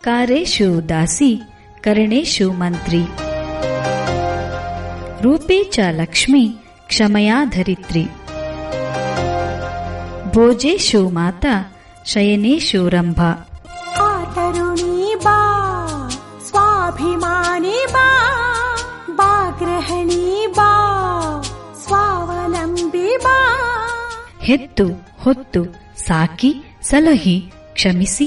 ಕಾರೇಶು ದಾಸಿ ಕರಣೇಶು ಮಂತ್ರಿ ರೂಪೇ ಚ ಲಕ್ಷ್ಮಿ ಕ್ಷಮಯಾ ಧರಿತ್ರಿ ಭೋಜೇಶು ಮಾತಾ ಶಯನೇಶು ರಂಭಾ तरुणी बा स्वाभिमानी बा बा गृहिणी बा स्वावलम्बी बा ಹೆತ್ತು ಹೊತ್ತು ಸಾಕಿ ಸಲಹಿ ಕ್ಷಮಿಸಿ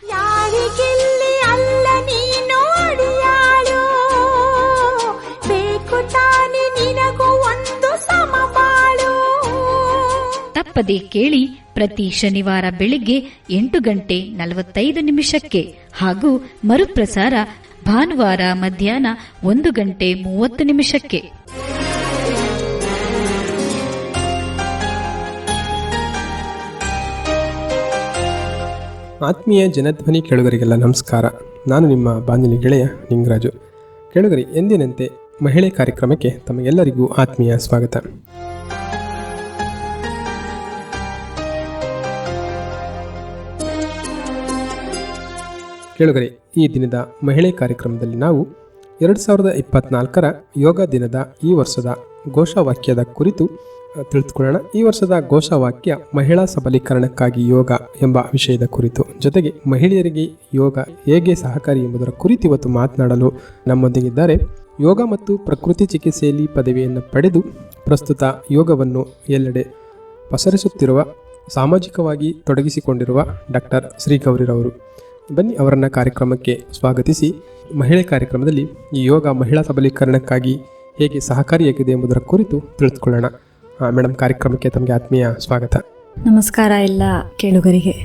ತಪ್ಪದೆ ಕೇಳಿ ಪ್ರತಿ ಶನಿವಾರ ಬೆಳಿಗ್ಗೆ ಎಂಟು ಗಂಟೆ ನಲವತ್ತೈದು ನಿಮಿಷಕ್ಕೆ ಹಾಗೂ ಮರುಪ್ರಸಾರ ಭಾನುವಾರ ಮಧ್ಯಾಹ್ನ ಒಂದು ಗಂಟೆ ಮೂವತ್ತು ನಿಮಿಷಕ್ಕೆ. ಆತ್ಮೀಯ ಜನಧ್ವನಿ ಕೇಳುಗರಿಗೆಲ್ಲ ನಮಸ್ಕಾರ. ನಾನು ನಿಮ್ಮ ಬಾಂಧಿನಿ ಗೆಳೆಯ ನಿಂಗರಾಜು. ಕೇಳುಗರಿ, ಎಂದಿನಂತೆ ಮಹಿಳೆ ಕಾರ್ಯಕ್ರಮಕ್ಕೆ ತಮಗೆಲ್ಲರಿಗೂ ಆತ್ಮೀಯ ಸ್ವಾಗತ. ಕೇಳುಗರಿ ಈ ದಿನದ ಮಹಿಳೆ ಕಾರ್ಯಕ್ರಮದಲ್ಲಿ ನಾವು ಎರಡು ಸಾವಿರದ ಇಪ್ಪತ್ನಾಲ್ಕರ ಯೋಗ ದಿನದ ಈ ವರ್ಷದ ಘೋಷವಾಕ್ಯದ ಕುರಿತು ತಿಳಿದುಕೊಳ್ಳೋಣ. ಈ ವರ್ಷದ ಘೋಷವಾಕ್ಯ ಮಹಿಳಾ ಸಬಲೀಕರಣಕ್ಕಾಗಿ ಯೋಗ ಎಂಬ ವಿಷಯದ ಕುರಿತು. ಜೊತೆಗೆ ಮಹಿಳೆಯರಿಗೆ ಯೋಗ ಹೇಗೆ ಸಹಕಾರಿ ಎಂಬುದರ ಕುರಿತು ಇವತ್ತು ಮಾತನಾಡಲು ನಮ್ಮೊಂದಿಗಿದ್ದಾರೆ. ಯೋಗ ಮತ್ತು ಪ್ರಕೃತಿ ಚಿಕಿತ್ಸೆಯಲ್ಲಿ ಪದವಿಯನ್ನು ಪಡೆದು ಪ್ರಸ್ತುತ ಯೋಗವನ್ನು ಎಲ್ಲೆಡೆ ಪಸರಿಸುತ್ತಿರುವ, ಸಾಮಾಜಿಕವಾಗಿ ತೊಡಗಿಸಿಕೊಂಡಿರುವ ಡಾಕ್ಟರ್ ಶ್ರೀ ಗೌರಿರವರು ಬನ್ನಿ ಅವರನ್ನು ಕಾರ್ಯಕ್ರಮಕ್ಕೆ ಸ್ವಾಗತಿಸಿ. ಮಹಿಳೆ ಕಾರ್ಯಕ್ರಮದಲ್ಲಿ ಈ ಯೋಗ ಮಹಿಳಾ ಸಬಲೀಕರಣಕ್ಕಾಗಿ ಹೇಗೆ ಸಹಕಾರಿಯಾಗಿದೆ ಎಂಬುದರ ಕುರಿತು ತಿಳಿದುಕೊಳ್ಳೋಣ. ಮೇಡಮ್ ಕಾರ್ಯಕ್ರಮಕ್ಕೆ ತಮಗೆ ಆತ್ಮೀಯ ಸ್ವಾಗತ. ನಮಸ್ಕಾರ ಎಲ್ಲ ಕೇಳುಗರಿಗೆ.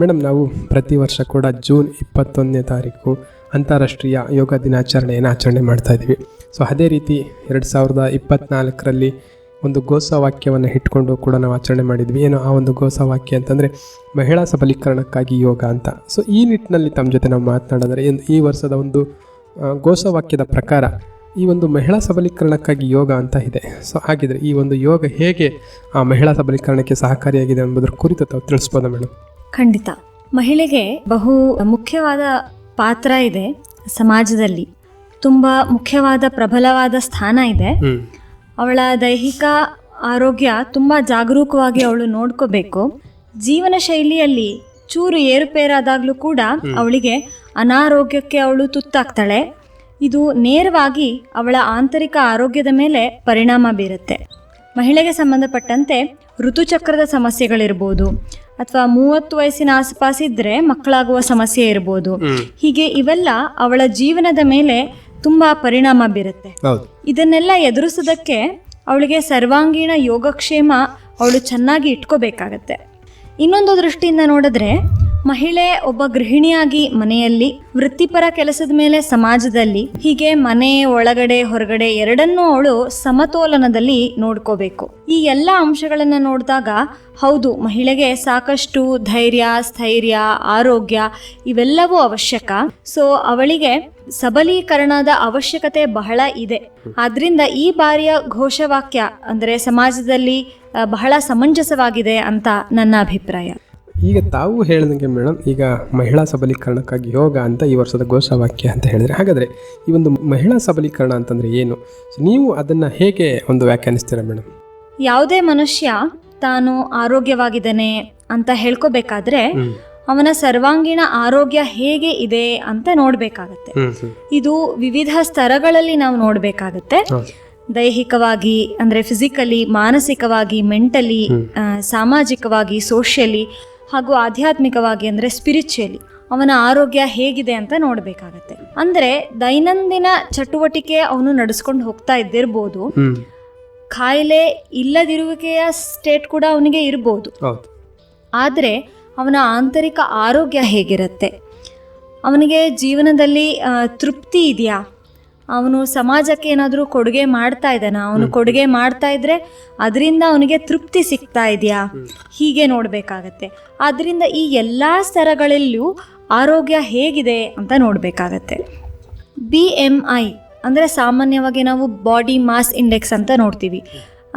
ಮೇಡಮ್ ನಾವು ಪ್ರತಿ ವರ್ಷ ಕೂಡ ಜೂನ್ ಇಪ್ಪತ್ತೊಂದನೇ ತಾರೀಕು ಅಂತಾರಾಷ್ಟ್ರೀಯ ಯೋಗ ದಿನಾಚರಣೆಯನ್ನು ಆಚರಣೆ ಮಾಡ್ತಾ ಇದ್ದೀವಿ. ಸೊ ಅದೇ ರೀತಿ ಎರಡು ಸಾವಿರದ ಇಪ್ಪತ್ನಾಲ್ಕರಲ್ಲಿ ಒಂದು ಘೋಷವಾಕ್ಯವನ್ನು ಇಟ್ಕೊಂಡು ಕೂಡ ನಾವು ಆಚರಣೆ ಮಾಡಿದ್ವಿ. ಏನು ಆ ಒಂದು ಘೋಷವಾಕ್ಯ ಅಂತಂದರೆ ಮಹಿಳಾ ಸಬಲೀಕರಣಕ್ಕಾಗಿ ಯೋಗ ಅಂತ. ಸೊ ಈ ನಿಟ್ಟಿನಲ್ಲಿ ತಮ್ಮ ಜೊತೆ ನಾವು ಮಾತನಾಡಿದರೆ ಈ ವರ್ಷದ ಒಂದು ಗೋಸವಾಕ್ಯದ ಘೋಷವಾಕ್ಯದ ಪ್ರಕಾರ ಈ ಒಂದು ಮಹಿಳಾ ಸಬಲೀಕರಣಕ್ಕಾಗಿ ಯೋಗ ಅಂತ ಇದೆ. ಸೊ ಹಾಗಿದ್ರೆ ಈ ಒಂದು ಯೋಗ ಹೇಗೆ ಆ ಮಹಿಳಾ ಸಬಲೀಕರಣಕ್ಕೆ ಸಹಕಾರಿಯಾಗಿದೆ ಎಂಬುದರ ಕುರಿತು ತಾವು ತಿಳಿಸ್ಬೋದ ಮೇಡಮ್ ಖಂಡಿತ. ಮಹಿಳೆಗೆ ಬಹು ಮುಖ್ಯವಾದ ಪಾತ್ರ ಇದೆ ಸಮಾಜದಲ್ಲಿ. ತುಂಬ ಮುಖ್ಯವಾದ ಪ್ರಬಲವಾದ ಸ್ಥಾನ ಇದೆ. ಅವಳ ದೈಹಿಕ ಆರೋಗ್ಯ ತುಂಬ ಜಾಗರೂಕವಾಗಿ ಅವಳು ನೋಡ್ಕೋಬೇಕು. ಜೀವನ ಶೈಲಿಯಲ್ಲಿ ಚೂರು ಏರುಪೇರಾದಾಗಲೂ ಕೂಡ ಅವಳಿಗೆ ಅನಾರೋಗ್ಯಕ್ಕೆ ಅವಳು ತುತ್ತಾಗ್ತಾಳೆ. ಇದು ನೇರವಾಗಿ ಅವಳ ಆಂತರಿಕ ಆರೋಗ್ಯದ ಮೇಲೆ ಪರಿಣಾಮ ಬೀರುತ್ತೆ. ಮಹಿಳೆಗೆ ಸಂಬಂಧಪಟ್ಟಂತೆ ಋತುಚಕ್ರದ ಸಮಸ್ಯೆಗಳಿರ್ಬೋದು ಅಥವಾ ಮೂವತ್ತು ವಯಸ್ಸಿನ ಆಸುಪಾಸಿದ್ರೆ ಮಕ್ಕಳಾಗುವ ಸಮಸ್ಯೆ ಇರ್ಬೋದು. ಹೀಗೆ ಇವೆಲ್ಲ ಅವಳ ಜೀವನದ ಮೇಲೆ ತುಂಬ ಪರಿಣಾಮ ಬೀರುತ್ತೆ. ಇದನ್ನೆಲ್ಲ ಎದುರಿಸೋದಕ್ಕೆ ಅವಳಿಗೆ ಸರ್ವಾಂಗೀಣ ಯೋಗಕ್ಷೇಮ ಅವಳು ಚೆನ್ನಾಗಿ ಇಟ್ಕೋಬೇಕಾಗತ್ತೆ. ಇನ್ನೊಂದು ದೃಷ್ಟಿಯಿಂದ ನೋಡಿದ್ರೆ ಮಹಿಳೆ ಒಬ್ಬ ಗೃಹಿಣಿಯಾಗಿ ಮನೆಯಲ್ಲಿ ವೃತ್ತಿಪರ ಕೆಲಸದ ಮೇಲೆ ಸಮಾಜದಲ್ಲಿ ಹೀಗೆ ಮನೆ ಒಳಗಡೆ ಹೊರಗಡೆ ಎರಡನ್ನೂ ಅವಳು ಸಮತೋಲನದಲ್ಲಿ ನೋಡ್ಕೋಬೇಕು. ಈ ಎಲ್ಲ ಅಂಶಗಳನ್ನು ನೋಡಿದಾಗ ಹೌದು, ಮಹಿಳೆಗೆ ಸಾಕಷ್ಟು ಧೈರ್ಯ, ಸ್ಥೈರ್ಯ, ಆರೋಗ್ಯ ಇವೆಲ್ಲವೂ ಅವಶ್ಯಕ. ಸೊ ಅವಳಿಗೆ ಸಬಲೀಕರಣದ ಅವಶ್ಯಕತೆ ಬಹಳ ಇದೆ. ಆದ್ರಿಂದ ಈ ಬಾರಿಯ ಘೋಷವಾಕ್ಯ ಅಂದರೆ ಸಮಾಜದಲ್ಲಿ ಬಹಳ ಸಮಂಜಸವಾಗಿದೆ ಅಂತ ನನ್ನ ಅಭಿಪ್ರಾಯ. ಈಗ ತಾವು ಹೇಳಿದಂಗೆ ಮೇಡಮ್ ಈಗ ಮಹಿಳಾ ಸಬಲೀಕರಣಕ್ಕಾಗಿ ಯೋಗ ಅಂತ ಈ ವರ್ಷದ ಘೋಷವಾಕ್ಯ ಅಂತ ಹೇಳಿದ್ರೆ ಹಾಗಾದರೆ ಈ ಒಂದು ಮಹಿಳಾ ಸಬಲೀಕರಣ ಅಂತಂದರೆ ಏನು? ನೀವು ಅದನ್ನು ಹೇಗೆ ಒಂದು ವ್ಯಾಖ್ಯಾನಿಸ್ತೀರಾ ಮೇಡಮ್? ಯಾವುದೇ ಮನುಷ್ಯ ತಾನು ಆರೋಗ್ಯವಾಗಿದ್ದಾನೆ ಅಂತ ಹೇಳ್ಕೋಬೇಕಾದ್ರೆ ಅವನ ಸರ್ವಾಂಗೀಣ ಆರೋಗ್ಯ ಹೇಗೆ ಇದೆ ಅಂತ ನೋಡ್ಬೇಕಾಗತ್ತೆ. ಇದು ವಿವಿಧ ಸ್ತರಗಳಲ್ಲಿ ನಾವು ನೋಡಬೇಕಾಗತ್ತೆ. ದೈಹಿಕವಾಗಿ ಅಂದರೆ ಫಿಸಿಕಲಿ ಮಾನಸಿಕವಾಗಿ ಮೆಂಟಲಿ ಸಾಮಾಜಿಕವಾಗಿ ಸೋಷಿಯಲಿ ಹಾಗೂ ಆಧ್ಯಾತ್ಮಿಕವಾಗಿ ಅಂದರೆ ಸ್ಪಿರಿಚುಯಲಿ ಅವನ ಆರೋಗ್ಯ ಹೇಗಿದೆ ಅಂತ ನೋಡಬೇಕಾಗತ್ತೆ. ಅಂದರೆ ದೈನಂದಿನ ಚಟುವಟಿಕೆ ಅವನು ನಡೆಸ್ಕೊಂಡು ಹೋಗ್ತಾ ಇದ್ದಿರ್ಬೋದು. ಖಾಯಿಲೆ ಕಾಯಿಲೆ ಇಲ್ಲದಿರುವಿಕೆಯ ಸ್ಟೇಟ್ ಕೂಡ ಅವನಿಗೆ ಇರ್ಬೋದು. ಆದರೆ ಅವನ ಆಂತರಿಕ ಆರೋಗ್ಯ ಹೇಗಿರುತ್ತೆ? ಅವನಿಗೆ ಜೀವನದಲ್ಲಿ ತೃಪ್ತಿ ಇದೆಯಾ? ಅವನು ಸಮಾಜಕ್ಕೆ ಏನಾದರೂ ಕೊಡುಗೆ ಮಾಡ್ತಾ ಇದ್ದಾನ? ಅವನು ಕೊಡುಗೆ ಮಾಡ್ತಾ ಇದ್ರೆ ಅದರಿಂದ ಅವನಿಗೆ ತೃಪ್ತಿ ಸಿಗ್ತಾ ಇದೆಯಾ? ಹೀಗೆ ನೋಡಬೇಕಾಗತ್ತೆ. ಆದ್ದರಿಂದ ಈ ಎಲ್ಲ ಸ್ತರಗಳಲ್ಲೂ ಆರೋಗ್ಯ ಹೇಗಿದೆ ಅಂತ ನೋಡಬೇಕಾಗತ್ತೆ. ಬಿ ಎಂ ಐ ಅಂದರೆ ಸಾಮಾನ್ಯವಾಗಿ ನಾವು ಬಾಡಿ ಮಾಸ್ ಇಂಡೆಕ್ಸ್ ಅಂತ ನೋಡ್ತೀವಿ.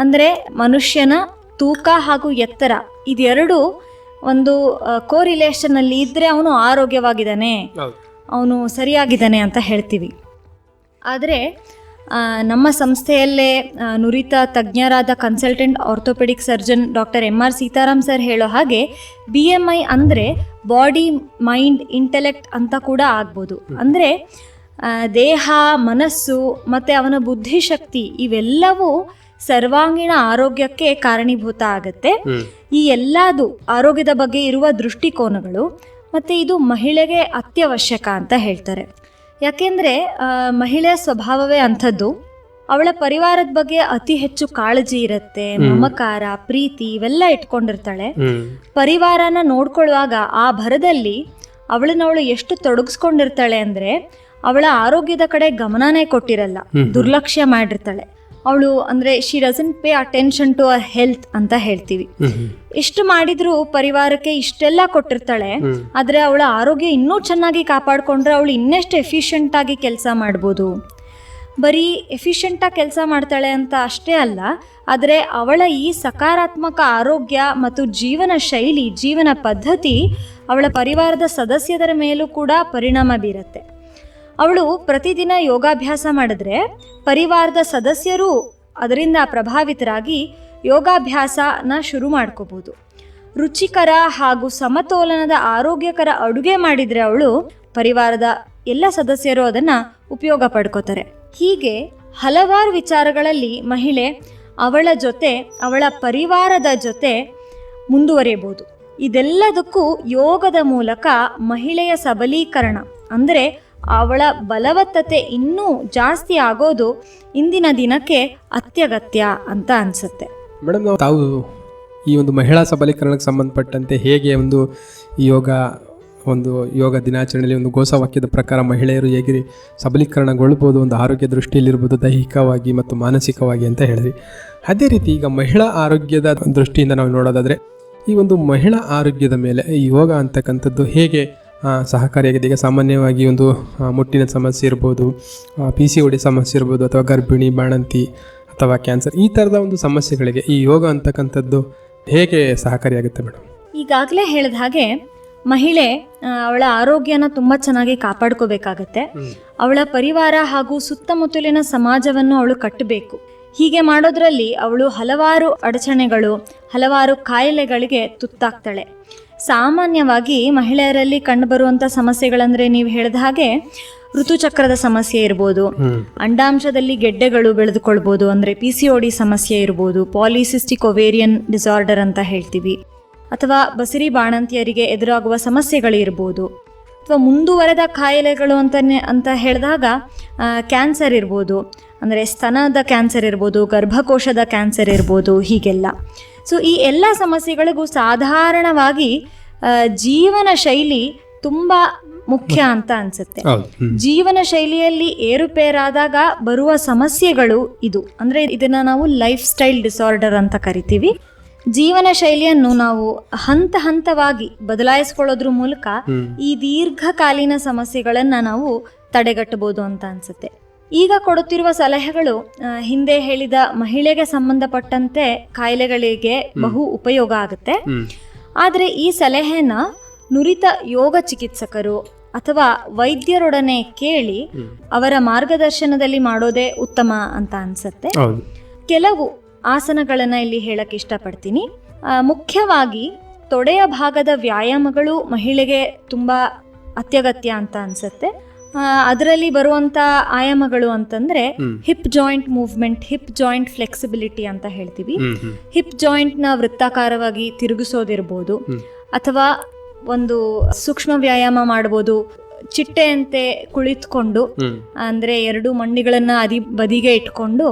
ಅಂದರೆ ಮನುಷ್ಯನ ತೂಕ ಹಾಗೂ ಎತ್ತರ ಇದೆರಡು ಒಂದು ಕೋರಿಲೇಷನಲ್ಲಿ ಇದ್ದರೆ ಅವನು ಆರೋಗ್ಯವಾಗಿದ್ದಾನೆ. ಅವನು ಸರಿಯಾಗಿದ್ದಾನೆ ಅಂತ ಹೇಳ್ತೀವಿ. ಆದರೆ ನಮ್ಮ ಸಂಸ್ಥೆಯಲ್ಲೇ ನುರಿತ ತಜ್ಞರಾದ consultant orthopaedic surgeon doctor M R Sitaram sir ಹೇಳೋ ಹಾಗೆ ಬಿ ಎಂ ಐ ಅಂದರೆ ಬಾಡಿ ಮೈಂಡ್ ಇಂಟೆಲೆಕ್ಟ್ ಅಂತ ಕೂಡ ಆಗ್ಬೋದು. ಅಂದರೆ ದೇಹ, ಮನಸ್ಸು ಮತ್ತು ಅವನ ಬುದ್ಧಿಶಕ್ತಿ ಇವೆಲ್ಲವೂ ಸರ್ವಾಂಗೀಣ ಆರೋಗ್ಯಕ್ಕೆ ಕಾರಣೀಭೂತ ಆಗುತ್ತೆ. ಈ ಎಲ್ಲದು ಆರೋಗ್ಯದ ಬಗ್ಗೆ ಇರುವ ದೃಷ್ಟಿಕೋನಗಳು ಮತ್ತು ಇದು ಮಹಿಳೆಗೆ ಅತ್ಯವಶ್ಯಕ ಅಂತ ಹೇಳ್ತಾರೆ. ಯಾಕೆಂದರೆ ಮಹಿಳೆಯ ಸ್ವಭಾವವೇ ಅಂಥದ್ದು. ಅವಳ ಪರಿವಾರದ ಬಗ್ಗೆ ಅತಿ ಹೆಚ್ಚು ಕಾಳಜಿ ಇರುತ್ತೆ ಮಮಕಾರ ಪ್ರೀತಿ ಇವೆಲ್ಲ ಇಟ್ಕೊಂಡಿರ್ತಾಳೆ. ಪರಿವಾರನ ನೋಡ್ಕೊಳ್ಳುವಾಗ ಆ ಭರದಲ್ಲಿ ಅವಳನ್ನ ಅವಳು ಎಷ್ಟು ತೊಡಗಿಸ್ಕೊಂಡಿರ್ತಾಳೆ ಅಂದ್ರೆ ಅವಳ ಆರೋಗ್ಯದ ಕಡೆ ಗಮನನೇ ಕೊಟ್ಟಿರಲ್ಲ. ದುರ್ಲಕ್ಷ್ಯ ಮಾಡಿರ್ತಾಳೆ. ಅವಳು ಅಂದರೆ she doesn't pay attention to a health ಅಂತ ಹೇಳ್ತೀವಿ. ಇಷ್ಟು ಎಷ್ಟು ಮಾಡಿದ್ರು ಪರಿವಾರಕ್ಕೆ ಇಷ್ಟೆಲ್ಲ ಕೊಟ್ಟಿರ್ತಾಳೆ ಆದರೆ ಅವಳ ಆರೋಗ್ಯ ಇನ್ನೂ ಚೆನ್ನಾಗಿ ಕಾಪಾಡಿಕೊಂಡ್ರೆ ಅವಳು ಇನ್ನೆಷ್ಟು ಎಫಿಷಿಯೆಂಟ್ ಆಗಿ ಕೆಲಸ ಮಾಡ್ಬೋದು. ಬರೀ ಎಫಿಷಿಯೆಂಟಾಗಿ ಕೆಲಸ ಮಾಡ್ತಾಳೆ ಅಂತ ಅಷ್ಟೇ ಅಲ್ಲ ಆದರೆ ಅವಳ ಈ ಸಕಾರಾತ್ಮಕ ಆರೋಗ್ಯ ಮತ್ತು ಜೀವನ ಶೈಲಿ ಜೀವನ ಪದ್ಧತಿ ಅವಳ ಪರಿವಾರದ ಸದಸ್ಯರ ಮೇಲೂ ಕೂಡ ಪರಿಣಾಮ ಬೀರುತ್ತೆ. ಅವಳು ಪ್ರತಿದಿನ ಯೋಗಾಭ್ಯಾಸ ಮಾಡಿದ್ರೆ ಪರಿವಾರದ ಸದಸ್ಯರು ಅದರಿಂದ ಪ್ರಭಾವಿತರಾಗಿ ಯೋಗಾಭ್ಯಾಸನ ಶುರು ಮಾಡ್ಕೋಬೋದು. ರುಚಿಕರ ಹಾಗೂ ಸಮತೋಲನದ ಆರೋಗ್ಯಕರ ಅಡುಗೆ ಮಾಡಿದರೆ ಅವಳು ಪರಿವಾರದ ಎಲ್ಲ ಸದಸ್ಯರು ಅದನ್ನು ಉಪಯೋಗ ಪಡ್ಕೋತಾರೆ. ಹೀಗೆ ಹಲವಾರು ವಿಚಾರಗಳಲ್ಲಿ ಮಹಿಳೆ ಅವಳ ಜೊತೆ, ಅವಳ ಪರಿವಾರದ ಜೊತೆ ಮುಂದುವರಿಯಬಹುದು. ಇದೆಲ್ಲದಕ್ಕೂ ಯೋಗದ ಮೂಲಕ ಮಹಿಳೆಯ ಸಬಲೀಕರಣ ಅಂದರೆ ಅವಳ ಬಲವತ್ತತೆ ಇನ್ನೂ ಜಾಸ್ತಿ ಆಗೋದು ಇಂದಿನ ದಿನಕ್ಕೆ ಅತ್ಯಗತ್ಯ ಅಂತ ಅನಿಸುತ್ತೆ. ಮೇಡಮ್ ತಾವು ಈ ಒಂದು ಮಹಿಳಾ ಸಬಲೀಕರಣಕ್ಕೆ ಸಂಬಂಧಪಟ್ಟಂತೆ ಹೇಗೆ ಒಂದು ಯೋಗ ಒಂದು ಯೋಗ ದಿನಾಚರಣೆಯಲ್ಲಿ ಒಂದು ಘೋಷವಾಕ್ಯದ ಪ್ರಕಾರ ಮಹಿಳೆಯರು ಹೇಗೆ ಸಬಲೀಕರಣಗೊಳ್ಬೋದು ಒಂದು ಆರೋಗ್ಯ ದೃಷ್ಟಿಯಲ್ಲಿರ್ಬೋದು, ದೈಹಿಕವಾಗಿ ಮತ್ತು ಮಾನಸಿಕವಾಗಿ ಅಂತ ಹೇಳಿದ್ರಿ. ಅದೇ ರೀತಿ ಈಗ ಮಹಿಳಾ ಆರೋಗ್ಯದ ದೃಷ್ಟಿಯಿಂದ ನಾವು ನೋಡೋದಾದರೆ, ಈ ಒಂದು ಮಹಿಳಾ ಆರೋಗ್ಯದ ಮೇಲೆ ಯೋಗ ಅಂತಕ್ಕಂಥದ್ದು ಹೇಗೆ ಸಹಕಾರಿಯಾಗಿದೆ ಈಗ ಸಾಮಾನ್ಯವಾಗಿ ಒಂದು ಮುಟ್ಟಿನ ಸಮಸ್ಯೆ ಇರ್ಬೋದು ಪಿ ಸಿ ಒಡಿ ಸಮಸ್ಯೆ ಇರ್ಬೋದು ಅಥವಾ ಗರ್ಭಿಣಿ ಬಾಣಂತಿ ಅಥವಾ ಕ್ಯಾನ್ಸರ್ ಈ ಥರದ ಒಂದು ಸಮಸ್ಯೆಗಳಿಗೆ ಈ ಯೋಗ ಅಂತಕ್ಕಂಥದ್ದು ಹೇಗೆ ಸಹಕಾರಿಯಾಗುತ್ತೆ ಮೇಡಮ್ ಈಗಾಗಲೇ ಹೇಳಿದ ಹಾಗೆ ಮಹಿಳೆ ಅವಳ ಆರೋಗ್ಯನ ತುಂಬ ಚೆನ್ನಾಗಿ ಕಾಪಾಡ್ಕೋಬೇಕಾಗತ್ತೆ. ಅವಳ ಪರಿವಾರ ಹಾಗೂ ಸುತ್ತಮುತ್ತಲಿನ ಸಮಾಜವನ್ನು ಅವಳು ಕಟ್ಟಬೇಕು. ಹೀಗೆ ಮಾಡೋದ್ರಲ್ಲಿ ಅವಳು ಹಲವಾರು ಅಡಚಣೆಗಳು ಹಲವಾರು ಕಾಯಿಲೆಗಳಿಗೆ ತುತ್ತಾಗ್ತಾಳೆ. ಸಾಮಾನ್ಯವಾಗಿ ಮಹಿಳೆಯರಲ್ಲಿ ಕಂಡುಬರುವಂಥ ಸಮಸ್ಯೆಗಳಂದ್ರೆ ನೀವು ಹೇಳಿದ ಹಾಗೆ ಋತುಚಕ್ರದ ಸಮಸ್ಯೆ ಇರ್ಬೋದು ಅಂಡಾಂಶದಲ್ಲಿ ಗೆಡ್ಡೆಗಳು ಬೆಳೆದುಕೊಳ್ಬೋದು ಅಂದರೆ ಪಿ ಸಿ ಡಿ ಸಮಸ್ಯೆ ಇರ್ಬೋದು ಪಾಲಿಸಿಸ್ಟಿಕ್ ಒವೇರಿಯನ್ ಡಿಸಾರ್ಡರ್ ಅಂತ ಹೇಳ್ತೀವಿ ಅಥವಾ ಬಸಿರಿ ಬಾಣಂತಿಯರಿಗೆ ಎದುರಾಗುವ ಸಮಸ್ಯೆಗಳು ಇರ್ಬೋದು. ಅಥವಾ ಮುಂದುವರೆದ ಕಾಯಿಲೆಗಳು ಅಂತಲೇ ಅಂತ ಹೇಳಿದಾಗ ಕ್ಯಾನ್ಸರ್ ಇರ್ಬೋದು. ಅಂದರೆ ಸ್ತನದ ಕ್ಯಾನ್ಸರ್ ಇರ್ಬೋದು ಗರ್ಭಕೋಶದ ಕ್ಯಾನ್ಸರ್ ಇರ್ಬೋದು ಹೀಗೆಲ್ಲ. ಸೊ ಈ ಎಲ್ಲ ಸಮಸ್ಯೆಗಳಿಗೂ ಸಾಧಾರಣವಾಗಿ ಜೀವನ ಶೈಲಿ ತುಂಬ ಮುಖ್ಯ ಅಂತ ಅನ್ಸುತ್ತೆ. ಜೀವನ ಶೈಲಿಯಲ್ಲಿ ಏರುಪೇರಾದಾಗ ಬರುವ ಸಮಸ್ಯೆಗಳು ಇದು. ಅಂದ್ರೆ ಇದನ್ನ ನಾವು ಲೈಫ್ ಸ್ಟೈಲ್ ಡಿಸಾರ್ಡರ್ ಅಂತ ಕರಿತೀವಿ. ಜೀವನ ಶೈಲಿಯನ್ನು ನಾವು ಹಂತ ಹಂತವಾಗಿ ಬದಲಾಯಿಸ್ಕೊಳ್ಳೋದ್ರ ಮೂಲಕ ಈ ದೀರ್ಘಕಾಲೀನ ಸಮಸ್ಯೆಗಳನ್ನ ನಾವು ತಡೆಗಟ್ಟಬಹುದು ಅಂತ ಅನ್ಸುತ್ತೆ. ಈಗ ಕೊಡುತ್ತಿರುವ ಸಲಹೆಗಳು ಹಿಂದೆ ಹೇಳಿದ ಮಹಿಳೆಗೆ ಸಂಬಂಧಪಟ್ಟಂತೆ ಕಾಯಿಲೆಗಳಿಗೆ ಬಹು ಉಪಯೋಗ ಆಗುತ್ತೆ. ಆದರೆ ಈ ಸಲಹೆನ ನುರಿತ ಯೋಗ ಚಿಕಿತ್ಸಕರು ಅಥವಾ ವೈದ್ಯರೊಡನೆ ಕೇಳಿ ಅವರ ಮಾರ್ಗದರ್ಶನದಲ್ಲಿ ಮಾಡೋದೇ ಉತ್ತಮ ಅಂತ ಅನ್ಸುತ್ತೆ. ಕೆಲವು ಆಸನಗಳನ್ನು ಇಲ್ಲಿ ಹೇಳಕ್ಕೆ ಇಷ್ಟಪಡ್ತೀನಿ. ಮುಖ್ಯವಾಗಿ ತೊಡೆಯ ಭಾಗದ ವ್ಯಾಯಾಮಗಳು ಮಹಿಳೆಗೆ ತುಂಬ ಅತ್ಯಗತ್ಯ ಅಂತ ಅನ್ಸುತ್ತೆ. ಅದರಲ್ಲಿ ಬರುವಂತ ಆಯಾಮಗಳು ಅಂತಂದ್ರೆ hip joint movement hip joint flexibility ಅಂತ ಹೇಳ್ತೀವಿ. ಹಿಪ್ ಜಾಯಿಂಟ್ ಜಾಯಿಂಟ್ನ ವೃತ್ತಾಕಾರವಾಗಿ ತಿರುಗಿಸೋದಿರ್ಬೋದು. ಅಥವಾ ಒಂದು ಸೂಕ್ಷ್ಮ ವ್ಯಾಯಾಮ ಮಾಡ್ಬೋದು. ಚಿಟ್ಟೆಯಂತೆ ಕುಳಿತುಕೊಂಡು ಅಂದ್ರೆ ಎರಡು ಮಂಡಿಗಳನ್ನ ಅದಿ ಬದಿಗೆ ಇಟ್ಕೊಂಡು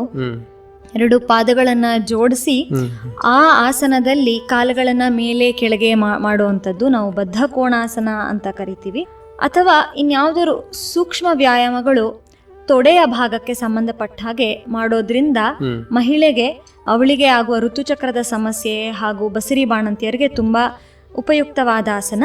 ಎರಡು ಪಾದಗಳನ್ನ ಜೋಡಿಸಿ ಆ ಆಸನದಲ್ಲಿ ಕಾಲುಗಳನ್ನು ಮೇಲೆ ಕೆಳಗೆ ಮಾಡುವಂಥದ್ದು ನಾವು ಬದ್ಧ ಕೋಣಾಸನ ಅಂತ ಕರಿತೀವಿ. ಅಥವಾ ಇನ್ಯಾವುದಾದ್ರು ಸೂಕ್ಷ್ಮ ವ್ಯಾಯಾಮಗಳು ತೊಡೆಯ ಭಾಗಕ್ಕೆ ಸಂಬಂಧಪಟ್ಟ ಹಾಗೆ ಮಾಡೋದ್ರಿಂದ ಮಹಿಳೆಗೆ ಅವಳಿಗೆ ಆಗುವ ಋತುಚಕ್ರದ ಸಮಸ್ಯೆ ಹಾಗೂ ಬಸಿರಿ ಬಾಣಂತಿಯರಿಗೆ ತುಂಬಾ ಉಪಯುಕ್ತವಾದ ಆಸನ.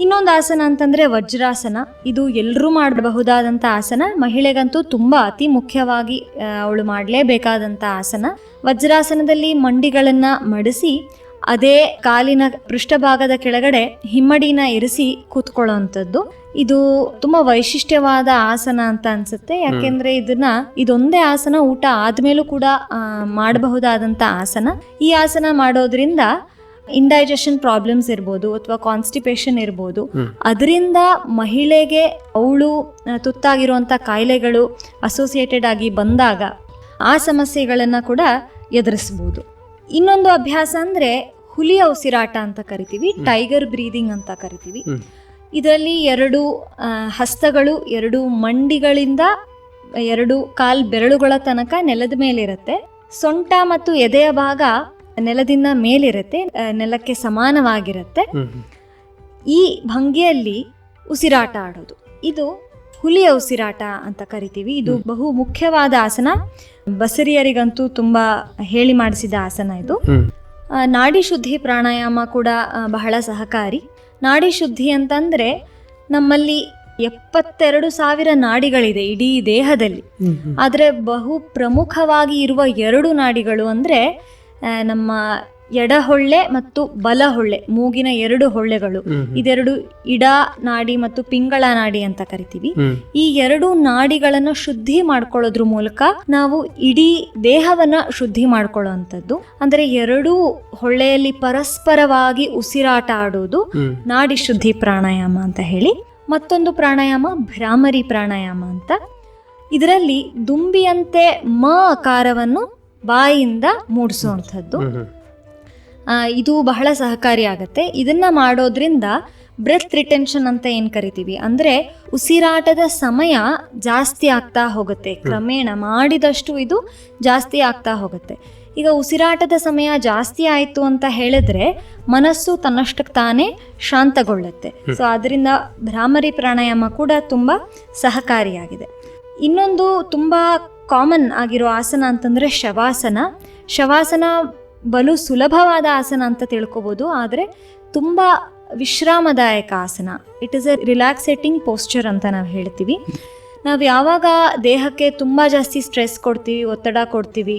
ಇನ್ನೊಂದು ಆಸನ ಅಂತಂದ್ರೆ ವಜ್ರಾಸನ. ಇದು ಎಲ್ಲರೂ ಮಾಡಬಹುದಾದಂಥ ಆಸನ. ಮಹಿಳೆಗಂತೂ ತುಂಬ ಅತಿ ಮುಖ್ಯವಾಗಿ ಅವಳು ಮಾಡಲೇಬೇಕಾದಂಥ ಆಸನ. ವಜ್ರಾಸನದಲ್ಲಿ ಮಂಡಿಗಳನ್ನು ಮಡಿಸಿ ಅದೇ ಕಾಲಿನ ಪೃಷ್ಠಭಾಗದ ಕೆಳಗಡೆ ಹಿಮ್ಮಡಿನ ಇರಿಸಿ ಕೂತ್ಕೊಳ್ಳೋವಂಥದ್ದು. ಇದು ತುಂಬ ವೈಶಿಷ್ಟ್ಯವಾದ ಆಸನ ಅಂತ ಅನ್ಸುತ್ತೆ. ಯಾಕೆಂದ್ರೆ ಇದನ್ನ ಇದೊಂದೇ ಆಸನ ಊಟ ಆದ್ಮೇಲೂ ಕೂಡ ಮಾಡಬಹುದಾದಂತ ಮಾಡಬಹುದಾದಂಥ ಆಸನ. ಈ ಆಸನ ಮಾಡೋದ್ರಿಂದ ಇಂಡೈಜೆಷನ್ ಪ್ರಾಬ್ಲಮ್ಸ್ ಇರ್ಬೋದು ಅಥವಾ ಕಾನ್ಸ್ಟಿಪೇಷನ್ ಇರ್ಬೋದು. ಅದರಿಂದ ಮಹಿಳೆಗೆ ಅವಳು ತುತ್ತಾಗಿರುವಂಥ ಕಾಯಿಲೆಗಳು ಅಸೋಸಿಯೇಟೆಡ್ ಆಗಿ ಬಂದಾಗ ಆ ಸಮಸ್ಯೆಗಳನ್ನು ಕೂಡ ಎದುರಿಸ್ಬೋದು. ಇನ್ನೊಂದು ಅಭ್ಯಾಸ ಅಂದರೆ ಹುಲಿಯ ಉಸಿರಾಟ ಅಂತ ಕರಿತೀವಿ ಟೈಗರ್ ಬ್ರೀದಿಂಗ್ ಅಂತ ಕರಿತೀವಿ. ಇದರಲ್ಲಿ ಎರಡು ಹಸ್ತಗಳು ಎರಡು ಮಂಡಿಗಳಿಂದ ಎರಡು ಕಾಲ್ ಬೆರಳುಗಳ ತನಕ ನೆಲದ ಮೇಲಿರುತ್ತೆ. ಸೊಂಟ ಮತ್ತು ಎದೆಯ ಭಾಗ ನೆಲದಿಂದ ಮೇಲಿರುತ್ತೆ ನೆಲಕ್ಕೆ ಸಮಾನವಾಗಿರುತ್ತೆ. ಈ ಭಂಗಿಯಲ್ಲಿ ಉಸಿರಾಟ ಆಡೋದು. ಇದು ಹುಲಿಯ ಉಸಿರಾಟ ಅಂತ ಕರಿತೀವಿ. ಇದು ಬಹು ಮುಖ್ಯವಾದ ಆಸನ. ಬಸರಿಯರಿಗಂತೂ ತುಂಬಾ ಹೇಳಿ ಮಾಡಿಸಿದ ಆಸನ ಇದು. ನಾಡಿ ಶುದ್ಧಿ ಪ್ರಾಣಾಯಾಮ ಕೂಡ ಬಹಳ ಸಹಕಾರಿ. ನಾಡಿ ಶುದ್ಧಿ ಅಂತಂದ್ರೆ ನಮ್ಮಲ್ಲಿ ಎಪ್ಪತ್ತೆರಡು ಸಾವಿರ ನಾಡಿಗಳಿದೆ ಇಡೀ ದೇಹದಲ್ಲಿ. ಆದರೆ ಬಹು ಪ್ರಮುಖವಾಗಿ ಇರುವ ಎರಡು ನಾಡಿಗಳು ಅಂದರೆ ನಮ್ಮ ಎಡಹೊಳ್ಳೆ ಮತ್ತು ಬಲಹೊಳ್ಳೆ ಮೂಗಿನ ಎರಡು ಹೊಳ್ಳೆಗಳು. ಇದೆರಡು ಇಡ ನಾಡಿ ಮತ್ತು ಪಿಂಗಳ ನಾಡಿ ಅಂತ ಕರಿತೀವಿ. ಈ ಎರಡು ನಾಡಿಗಳನ್ನು ಶುದ್ಧಿ ಮಾಡ್ಕೊಳ್ಳೋದ್ರ ಮೂಲಕ ನಾವು ಇಡೀ ದೇಹವನ್ನ ಶುದ್ಧಿ ಮಾಡ್ಕೊಳ್ಳುವಂಥದ್ದು. ಅಂದ್ರೆ ಎರಡೂ ಹೊಳ್ಳೆಯಲ್ಲಿ ಪರಸ್ಪರವಾಗಿ ಉಸಿರಾಟ ಆಡೋದು ನಾಡಿ ಶುದ್ಧಿ ಪ್ರಾಣಾಯಾಮ ಅಂತ ಹೇಳಿ ಮತ್ತೊಂದು ಪ್ರಾಣಾಯಾಮ ಭ್ರಾಮರಿ ಪ್ರಾಣಾಯಾಮ ಅಂತ. ಇದರಲ್ಲಿ ದುಂಬಿಯಂತೆ ಮ ಆಕಾರವನ್ನು ಬಾಯಿಯಿಂದ ಮೂಡಿಸುವಂಥದ್ದು. ಇದು ಬಹಳ ಸಹಕಾರಿ ಆಗುತ್ತೆ. ಇದನ್ನ ಮಾಡೋದ್ರಿಂದ ಬ್ರೆತ್ ರಿಟೆನ್ಷನ್ ಅಂತ ಏನು ಕರಿತೀವಿ? ಅಂದರೆ ಉಸಿರಾಟದ ಸಮಯ ಜಾಸ್ತಿ ಆಗ್ತಾ ಹೋಗುತ್ತೆ. ಕ್ರಮೇಣ ಮಾಡಿದಷ್ಟು ಇದು ಜಾಸ್ತಿ ಆಗ್ತಾ ಹೋಗುತ್ತೆ. ಈಗ ಉಸಿರಾಟದ ಸಮಯ ಜಾಸ್ತಿ ಆಯಿತು ಅಂತ ಹೇಳಿದ್ರೆ ಮನಸ್ಸು ತನ್ನಷ್ಟಕ್ಕೆ ತಾನೇ ಶಾಂತಗೊಳ್ಳುತ್ತೆ. ಸೊ ಅದರಿಂದ ಭ್ರಾಮರಿ ಪ್ರಾಣಾಯಾಮ ಕೂಡ ತುಂಬ ಸಹಕಾರಿಯಾಗಿದೆ. ಇನ್ನೊಂದು ತುಂಬ ಕಾಮನ್ ಆಗಿರೋ ಆಸನ ಅಂತಂದರೆ ಶವಾಸನ. ಶವಾಸನ ಬಲು ಸುಲಭವಾದ ಆಸನ ಅಂತ ತಿಳ್ಕೊಬೋದು ಆದರೆ ತುಂಬ ವಿಶ್ರಾಮದಾಯಕ ಆಸನ. It is a relaxating posture ಅಂತ ನಾವು ಹೇಳ್ತೀವಿ. ನಾವು ಯಾವಾಗ ದೇಹಕ್ಕೆ ತುಂಬ ಜಾಸ್ತಿ ಸ್ಟ್ರೆಸ್ ಕೊಡ್ತೀವಿ ಒತ್ತಡ ಕೊಡ್ತೀವಿ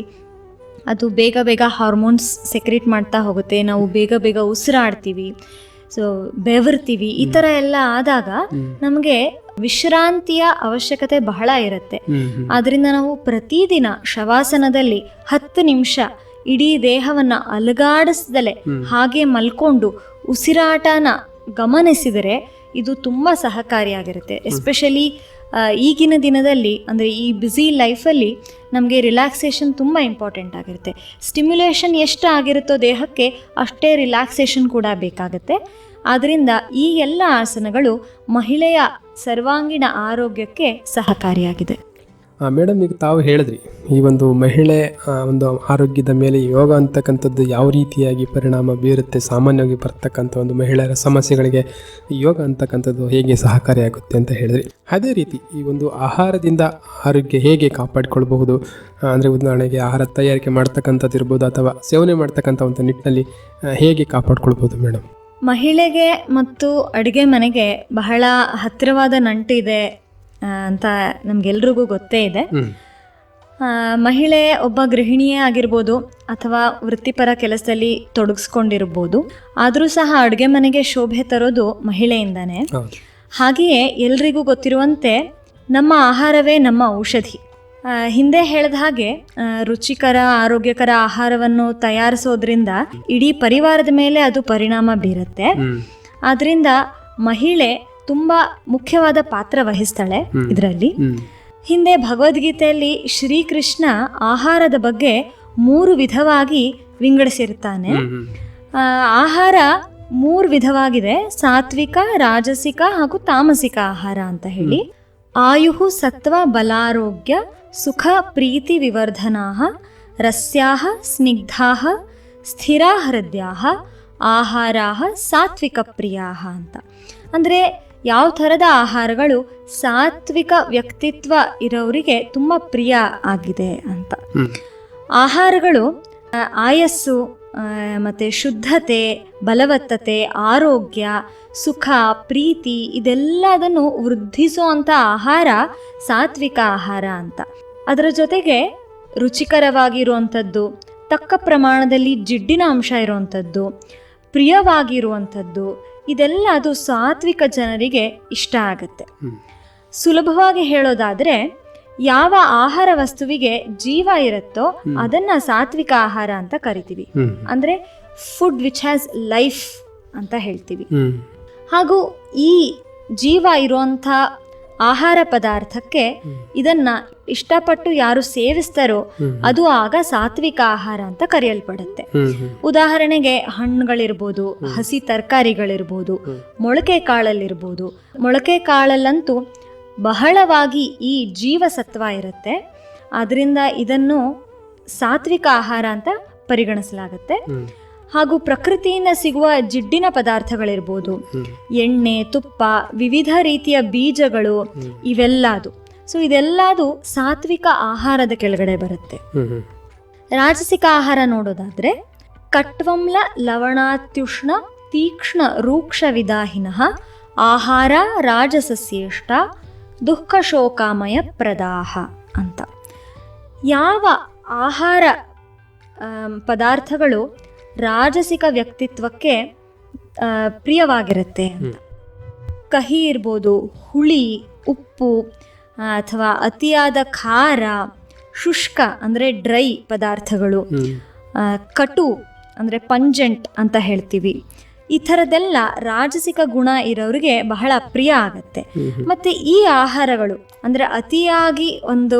ಅದು ಬೇಗ ಬೇಗ ಹಾರ್ಮೋನ್ಸ್ ಸೆಕ್ರೇಟ್ ಮಾಡ್ತಾ ಹೋಗುತ್ತೆ ನಾವು ಬೇಗ ಬೇಗ ಉಸಿರಾಡ್ತೀವಿ ಸೊ ಬೆವರ್ತೀವಿ ಈ ಥರ ಎಲ್ಲ ಆದಾಗ ನಮಗೆ ವಿಶ್ರಾಂತಿಯ ಅವಶ್ಯಕತೆ ಬಹಳ ಇರುತ್ತೆ. ಆದ್ದರಿಂದ ನಾವು ಪ್ರತಿದಿನ ಶವಾಸನದಲ್ಲಿ ಹತ್ತು ನಿಮಿಷ ಇಡೀ ದೇಹವನ್ನ ಅಲುಗಾಡಿಸ್ದಲೆ ಹಾಗೆ ಮಲ್ಕೊಂಡು ಉಸಿರಾಟನ ಗಮನಿಸಿದರೆ ಇದು ತುಂಬ ಸಹಕಾರಿಯಾಗಿರುತ್ತೆ. ಎಸ್ಪೆಷಲಿ ಈಗಿನ ದಿನದಲ್ಲಿ ಅಂದರೆ ಈ ಬ್ಯುಸಿ ಲೈಫಲ್ಲಿ ನಮಗೆ ರಿಲ್ಯಾಕ್ಸೇಷನ್ ತುಂಬ ಇಂಪಾರ್ಟೆಂಟ್ ಆಗಿರುತ್ತೆ. ಸ್ಟಿಮ್ಯುಲೇಷನ್ ಎಷ್ಟು ಆಗಿರುತ್ತೋ ದೇಹಕ್ಕೆ ಅಷ್ಟೇ ರಿಲ್ಯಾಕ್ಸೇಷನ್ ಕೂಡ ಬೇಕಾಗುತ್ತೆ. ಆದ್ದರಿಂದ ಈ ಎಲ್ಲ ಆಸನಗಳು ಮಹಿಳೆಯ ಸರ್ವಾಂಗೀಣ ಆರೋಗ್ಯಕ್ಕೆ ಸಹಕಾರಿಯಾಗಿದೆ. ಮೇಡಮ್, ಈಗ ತಾವು ಹೇಳಿದ್ರಿ, ಈ ಒಂದು ಮಹಿಳೆ ಒಂದು ಆರೋಗ್ಯದ ಮೇಲೆ ಯೋಗ ಅಂತಕ್ಕಂಥದ್ದು ಯಾವ ರೀತಿಯಾಗಿ ಪರಿಣಾಮ ಬೀರುತ್ತೆ, ಸಾಮಾನ್ಯವಾಗಿ ಬರ್ತಕ್ಕಂಥ ಒಂದು ಮಹಿಳೆಯರ ಸಮಸ್ಯೆಗಳಿಗೆ ಯೋಗ ಅಂತಕ್ಕಂಥದ್ದು ಹೇಗೆ ಸಹಕಾರಿಯಾಗುತ್ತೆ ಅಂತ ಹೇಳಿದ್ರಿ. ಅದೇ ರೀತಿ ಈ ಒಂದು ಆಹಾರದಿಂದ ಆರೋಗ್ಯ ಹೇಗೆ ಕಾಪಾಡಿಕೊಳ್ಬಹುದು ಅಂದರೆ ಉದಾಹರಣೆಗೆ ಆಹಾರ ತಯಾರಿಕೆ ಮಾಡ್ತಕ್ಕಂಥದ್ದು ಇರ್ಬೋದು ಅಥವಾ ಸೇವನೆ ಮಾಡ್ತಕ್ಕಂಥ ಒಂದು ನಿಟ್ಟಿನಲ್ಲಿ ಹೇಗೆ ಕಾಪಾಡಿಕೊಳ್ಬೋದು ಮೇಡಮ್? ಮಹಿಳೆಗೆ ಮತ್ತು ಅಡುಗೆ ಮನೆಗೆ ಬಹಳ ಹತ್ತಿರವಾದ ನಂಟಿದೆ ಅಂತ ನಮ್ಗೆಲ್ರಿಗೂ ಗೊತ್ತೇ ಇದೆ. ಮಹಿಳೆ ಒಬ್ಬ ಗೃಹಿಣಿಯೇ ಆಗಿರ್ಬೋದು ಅಥವಾ ವೃತ್ತಿಪರ ಕೆಲಸದಲ್ಲಿ ತೊಡಗಿಸ್ಕೊಂಡಿರ್ಬೋದು ಆದರೂ ಸಹ ಅಡುಗೆ ಮನೆಗೆ ಶೋಭೆ ತರೋದು ಮಹಿಳೆಯಿಂದನೇ. ಹಾಗೆಯೇ ಎಲ್ರಿಗೂ ಗೊತ್ತಿರುವಂತೆ ನಮ್ಮ ಆಹಾರವೇ ನಮ್ಮ ಔಷಧಿ. ಹಿಂದೆ ಹೇಳಿದ ಹಾಗೆ ರುಚಿಕರ ಆರೋಗ್ಯಕರ ಆಹಾರವನ್ನು ತಯಾರಿಸೋದ್ರಿಂದ ಇಡೀ ಪರಿವಾರದ ಮೇಲೆ ಅದು ಪರಿಣಾಮ ಬೀರುತ್ತೆ. ಆದ್ರಿಂದ ಮಹಿಳೆ ತುಂಬಾ ಮುಖ್ಯವಾದ ಪಾತ್ರ ವಹಿಸ್ತಾಳೆ ಇದರಲ್ಲಿ. ಹಿಂದೆ ಭಗವದ್ಗೀತೆಯಲ್ಲಿ ಶ್ರೀಕೃಷ್ಣ ಆಹಾರದ ಬಗ್ಗೆ ಮೂರು ವಿಧವಾಗಿ ವಿಂಗಡಿಸಿರ್ತಾನೆ ಆಹಾರ ಮೂರು ವಿಧವಾಗಿದೆ ಸಾತ್ವಿಕ ರಾಜಸಿಕ ಹಾಗೂ ತಾಮಸಿಕ ಆಹಾರ ಅಂತ ಹೇಳಿ. ಆಯುಹು ಸತ್ವ ಬಲಾರೋಗ್ಯ ಸುಖ ಪ್ರೀತಿ ವಿವರ್ಧನಾ ರಸ್ಯಾಹ ಸ್ನಿಗ್ಧಾ ಸ್ಥಿರ ಹೃದಯ ಆಹಾರ ಸಾತ್ವಿಕ ಪ್ರಿಯಾ ಅಂತ. ಅಂದರೆ ಯಾವ ಥರದ ಆಹಾರಗಳು ಸಾತ್ವಿಕ ವ್ಯಕ್ತಿತ್ವ ಇರೋರಿಗೆ ತುಂಬ ಪ್ರಿಯ ಆಗಿದೆ ಅಂತ. ಆಹಾರಗಳು ಆಯಸ್ಸು ಮತ್ತು ಮತ್ತೆ ಶುದ್ಧತೆ ಬಲವತ್ತತೆ ಆರೋಗ್ಯ ಸುಖ ಪ್ರೀತಿ ಇದೆಲ್ಲದನ್ನು ವೃದ್ಧಿಸುವಂಥ ಆಹಾರ ಸಾತ್ವಿಕ ಆಹಾರ ಅಂತ. ಅದರ ಜೊತೆಗೆ ರುಚಿಕರವಾಗಿರುವಂಥದ್ದು ತಕ್ಕ ಪ್ರಮಾಣದಲ್ಲಿ ಜಿಡ್ಡಿನ ಅಂಶ ಇರುವಂಥದ್ದು ಪ್ರಿಯವಾಗಿರುವಂಥದ್ದು ಇದೆಲ್ಲ ಅದು ಸಾತ್ವಿಕ ಜನರಿಗೆ ಇಷ್ಟ ಆಗುತ್ತೆ. ಸುಲಭವಾಗಿ ಹೇಳೋದಾದರೆ ಯಾವ ಆಹಾರ ವಸ್ತುವಿಗೆ ಜೀವ ಇರುತ್ತೋ ಅದನ್ನ ಸಾತ್ವಿಕ ಆಹಾರ ಅಂತ ಕರಿತೀವಿ. ಅಂದ್ರೆ ಫುಡ್ ವಿಚ್ ಹ್ಯಾಸ್ ಲೈಫ್ ಅಂತ ಹೇಳ್ತೀವಿ. ಹಾಗೂ ಈ ಜೀವ ಇರುವಂಥ ಆಹಾರ ಪದಾರ್ಥಕ್ಕೆ ಇದನ್ನ ಇಷ್ಟಪಟ್ಟು ಯಾರು ಸೇವಿಸ್ತಾರೋ ಅದು ಆಗ ಸಾತ್ವಿಕ ಆಹಾರ ಅಂತ ಕರೆಯಲ್ಪಡುತ್ತೆ. ಉದಾಹರಣೆಗೆ ಹಣ್ಣುಗಳಿರ್ಬೋದು ಹಸಿ ತರಕಾರಿಗಳಿರ್ಬೋದು ಮೊಳಕೆ ಕಾಳಲ್ಲಿರ್ಬೋದು. ಮೊಳಕೆ ಕಾಳಲ್ಲಂತೂ ಬಹಳವಾಗಿ ಈ ಜೀವಸತ್ವ ಇರುತ್ತೆ. ಅದರಿಂದ ಇದನ್ನು ಸಾತ್ವಿಕ ಆಹಾರ ಅಂತ ಪರಿಗಣಿಸಲಾಗುತ್ತೆ. ಹಾಗೂ ಪ್ರಕೃತಿಯಿಂದ ಸಿಗುವ ಜಿಡ್ಡಿನ ಪದಾರ್ಥಗಳಿರ್ಬೋದು. ಎಣ್ಣೆ ತುಪ್ಪ ವಿವಿಧ ರೀತಿಯ ಬೀಜಗಳು ಇವೆಲ್ಲದು. ಸೊ ಇದೆಲ್ಲದು ಸಾತ್ವಿಕ ಆಹಾರದ ಕೆಳಗಡೆ ಬರುತ್ತೆ. ರಾಜಸಿಕ ಆಹಾರ ನೋಡೋದಾದ್ರೆ ಕಟ್ವಂಲ ಲವಣಾತ್ಯುಷ್ಣ ತೀಕ್ಷ್ಣ ರೂಕ್ಷ ವಿದಾಹಿನಃ ಆಹಾರ ರಾಜಸಸ್ಯೇಷ್ಟ ದುಃಖ ಶೋಕಾಮಯ ಪ್ರದಾಹ ಅಂತ. ಯಾವ ಆಹಾರ ಪದಾರ್ಥಗಳು ರಾಜಸಿಕ ವ್ಯಕ್ತಿತ್ವಕ್ಕೆ ಪ್ರಿಯವಾಗಿರುತ್ತೆ ಅಂತ. ಕಹಿ ಇರ್ಬೋದು ಹುಳಿ ಉಪ್ಪು ಅಥವಾ ಅತಿಯಾದ ಖಾರ ಶುಷ್ಕ ಅಂದರೆ ಡ್ರೈ ಪದಾರ್ಥಗಳು. ಕಟು ಅಂದರೆ ಪಂಜೆಂಟ್ ಅಂತ ಹೇಳ್ತೀವಿ. ಈ ಥರದೆಲ್ಲ ರಾಜಸಿಕ ಗುಣ ಇರೋರಿಗೆ ಬಹಳ ಪ್ರಿಯ ಆಗತ್ತೆ. ಮತ್ತು ಈ ಆಹಾರಗಳು ಅಂದರೆ ಅತಿಯಾಗಿ ಒಂದು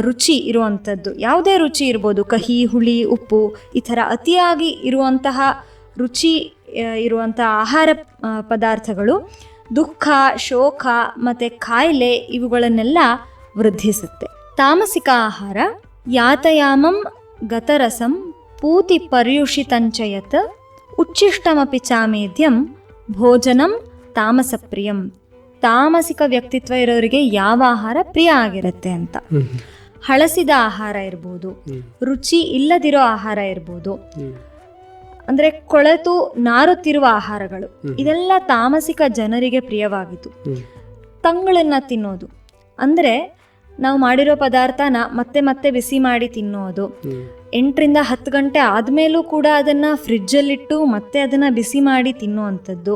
ರುಚಿ ಇರುವಂಥದ್ದು. ಯಾವುದೇ ರುಚಿ ಇರ್ಬೋದು, ಕಹಿ, ಹುಳಿ, ಉಪ್ಪು, ಈ ಥರ ಅತಿಯಾಗಿ ಇರುವಂತಹ ರುಚಿ ಇರುವಂಥ ಆಹಾರ ಪದಾರ್ಥಗಳು ದುಃಖ, ಶೋಕ ಮತ್ತು ಕಾಯಿಲೆ ಇವುಗಳನ್ನೆಲ್ಲ ವೃದ್ಧಿಸುತ್ತೆ. ತಾಮಸಿಕ ಆಹಾರ, ಯಾತಯಾಮಂ ಗತರಸಂ ಪೂತಿ ಪರ್ಯುಷಿತಂಚಯತ್ ಉಚ್ಚಿಷ್ಟಮಿ ಚಾಮೇದ್ಯಂ ಭೋಜನಂ ತಾಮಸಪ್ರಿಯಂ. ತಾಮಸಿಕ ವ್ಯಕ್ತಿತ್ವ ಇರೋರಿಗೆ ಯಾವ ಆಹಾರ ಪ್ರಿಯ ಆಗಿರುತ್ತೆ ಅಂತ. ಹಳಸಿದ ಆಹಾರ ಇರ್ಬೋದು ರುಚಿ ಇಲ್ಲದಿರೋ ಆಹಾರ ಇರ್ಬೋದು ಅಂದ್ರೆ ಕೊಳೆತು ನಾರುತ್ತಿರುವ ಆಹಾರಗಳು ಇದೆಲ್ಲ ತಾಮಸಿಕ ಜನರಿಗೆ ಪ್ರಿಯವಾಗಿತ್ತು ತಂಗಳನ್ನ ತಿನ್ನೋದು ಅಂದ್ರೆ ನಾವು ಮಾಡಿರೋ ಪದಾರ್ಥನ ಮತ್ತೆ ಮತ್ತೆ ಬಿಸಿ ಮಾಡಿ ತಿನ್ನೋದು ಎಂಟರಿಂದ ಹತ್ತು ಗಂಟೆ ಆದಮೇಲೂ ಕೂಡ ಅದನ್ನ ಫ್ರಿಜ್ಜಲ್ಲಿಟ್ಟು ಮತ್ತೆ ಅದನ್ನ ಬಿಸಿ ಮಾಡಿ ತಿನ್ನುವಂಥದ್ದು.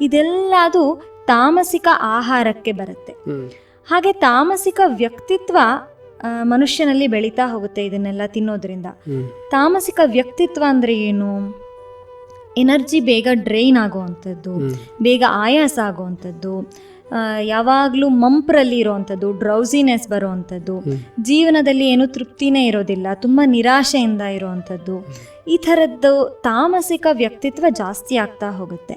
ಇದೆಲ್ಲ ಅದು ತಾಮಸಿಕ ಆಹಾರಕ್ಕೆ ಬರುತ್ತೆ. ಹಾಗೆ ತಾಮಸಿಕ ವ್ಯಕ್ತಿತ್ವ ಮನುಷ್ಯನಲ್ಲಿ ಬೆಳೀತಾ ಹೋಗುತ್ತೆ ಇದನ್ನೆಲ್ಲ ತಿನ್ನೋದ್ರಿಂದ. ತಾಮಸಿಕ ವ್ಯಕ್ತಿತ್ವ ಅಂದ್ರೆ ಏನು? ಎನರ್ಜಿ ಬೇಗ ಡ್ರೈನ್ ಆಗುವಂಥದ್ದು ಬೇಗ ಆಯಾಸ ಆಗುವಂಥದ್ದು ಯಾವಾಗಲೂ ಮಂಪ್ರಲ್ಲಿ ಇರೋವಂಥದ್ದು ಡ್ರೌಸಿನೆಸ್ ಬರುವಂಥದ್ದು ಜೀವನದಲ್ಲಿ ಏನು ತೃಪ್ತಿನೇ ಇರೋದಿಲ್ಲ ತುಂಬ ನಿರಾಶೆಯಿಂದ ಇರುವಂಥದ್ದು ಈ ಥರದ್ದು ತಾಮಸಿಕ ವ್ಯಕ್ತಿತ್ವ ಜಾಸ್ತಿ ಆಗ್ತಾ ಹೋಗುತ್ತೆ.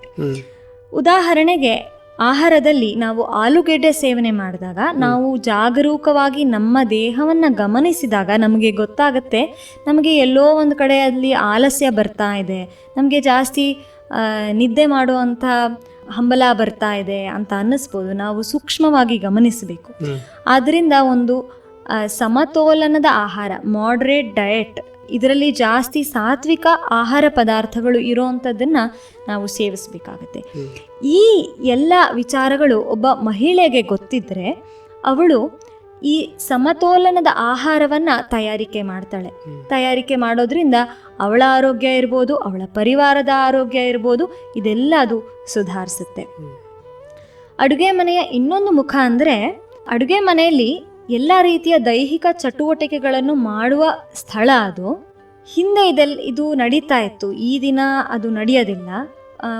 ಉದಾಹರಣೆಗೆ ಆಹಾರದಲ್ಲಿ ನಾವು ಆಲೂಗೆಡ್ಡೆ ಸೇವನೆ ಮಾಡಿದಾಗ ನಾವು ಜಾಗರೂಕವಾಗಿ ನಮ್ಮ ದೇಹವನ್ನು ಗಮನಿಸಿದಾಗ ನಮಗೆ ಗೊತ್ತಾಗುತ್ತೆ ನಮಗೆ ಎಲ್ಲೋ ಒಂದು ಕಡೆ ಅಲ್ಲಿ ಆಲಸ್ಯ ಬರ್ತಾ ಇದೆ ನಮಗೆ ಜಾಸ್ತಿ ನಿದ್ದೆ ಮಾಡುವಂಥ ಹಂಬಲ ಬರ್ತಾ ಇದೆ ಅಂತ ಅನ್ನಿಸ್ಬೋದು. ನಾವು ಸೂಕ್ಷ್ಮವಾಗಿ ಗಮನಿಸಬೇಕು. ಆದ್ದರಿಂದ ಒಂದು ಸಮತೋಲನದ ಆಹಾರ ಮಾಡ್ರೇಟ್ ಡಯಟ್ ಇದರಲ್ಲಿ ಜಾಸ್ತಿ ಸಾತ್ವಿಕ ಆಹಾರ ಪದಾರ್ಥಗಳು ಇರೋವಂಥದ್ದನ್ನು ನಾವು ಸೇವಿಸಬೇಕಾಗತ್ತೆ. ಈ ಎಲ್ಲ ವಿಚಾರಗಳು ಒಬ್ಬ ಮಹಿಳೆಗೆ ಗೊತ್ತಿದ್ದರೆ ಅವಳು ಈ ಸಮತೋಲನದ ಆಹಾರವನ್ನು ತಯಾರಿಕೆ ಮಾಡ್ತಾಳೆ. ತಯಾರಿಕೆ ಮಾಡೋದ್ರಿಂದ ಅವಳ ಆರೋಗ್ಯ ಇರ್ಬೋದು, ಅವಳ ಪರಿವಾರದ ಆರೋಗ್ಯ ಇರ್ಬೋದು, ಇದೆಲ್ಲ ಅದು ಸುಧಾರಿಸುತ್ತೆ. ಅಡುಗೆ ಮನೆಯ ಇನ್ನೊಂದು ಮುಖ ಅಂದರೆ ಅಡುಗೆ ಮನೆಯಲ್ಲಿ ಎಲ್ಲ ರೀತಿಯ ದೈಹಿಕ ಚಟುವಟಿಕೆಗಳನ್ನು ಮಾಡುವ ಸ್ಥಳ ಅದು. ಹಿಂದೆ ಇದೆಲ್ಲ ಇದು ನಡೀತಾ ಇತ್ತು. ಈ ದಿನ ಅದು ನಡೆಯೋದಿಲ್ಲ.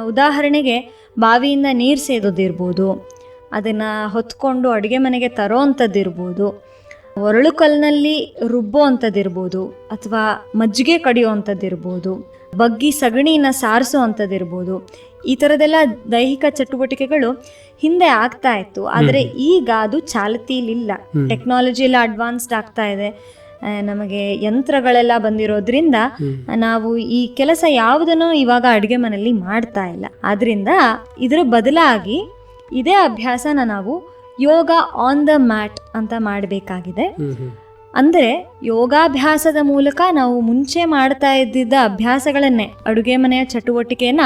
ಉದಾಹರಣೆಗೆ ಬಾವಿಯಿಂದ ನೀರು ಸೇದೋದಿರ್ಬೋದು. ಅದನ್ನು ಹೊತ್ಕೊಂಡು ಅಡುಗೆ ಮನೆಗೆ ತರೋ ಅಂಥದ್ದಿರ್ಬೋದು ಒರಳು ಕಲ್ಲಿನಲ್ಲಿ ರುಬ್ಬೋ ಅಂಥದ್ದಿರ್ಬೋದು ಅಥವಾ ಮಜ್ಜಿಗೆ ಕಡಿಯೋ ಅಂಥದ್ದಿರ್ಬೋದು ಬಗ್ಗಿ ಸಗಣಿನ ಸಾರಿಸೋ ಅಂಥದ್ದಿರ್ಬೋದು ಈ ಥರದೆಲ್ಲ ದೈಹಿಕ ಚಟುವಟಿಕೆಗಳು ಹಿಂದೆ ಆಗ್ತಾ ಇತ್ತು. ಆದರೆ ಈಗ ಅದು ಚಾಲತಿಲಿಲ್ಲ. ಟೆಕ್ನಾಲಜಿ ಎಲ್ಲ ಅಡ್ವಾನ್ಸ್ಡ್ ಆಗ್ತಾ ಇದೆ. ನಮಗೆ ಯಂತ್ರಗಳೆಲ್ಲ ಬಂದಿರೋದ್ರಿಂದ ನಾವು ಈ ಕೆಲಸ ಯಾವುದನ್ನು ಇವಾಗ ಅಡುಗೆ ಮನೆಯಲ್ಲಿ ಮಾಡ್ತಾ ಇಲ್ಲ. ಆದ್ರಿಂದ ಇದರ ಬದಲಾಗಿ ಇದೇ ಅಭ್ಯಾಸನ ನಾವು ಯೋಗ ಆನ್ ದ ಮ್ಯಾಟ್ ಅಂತ ಮಾಡಬೇಕಾಗಿದೆ. ಅಂದರೆ ಯೋಗಾಭ್ಯಾಸದ ಮೂಲಕ ನಾವು ಮುಂಚೆ ಮಾಡ್ತಾ ಇದ್ದಿದ್ದ ಅಭ್ಯಾಸಗಳನ್ನೇ ಅಡುಗೆ ಮನೆಯ ಚಟುವಟಿಕೆಯನ್ನ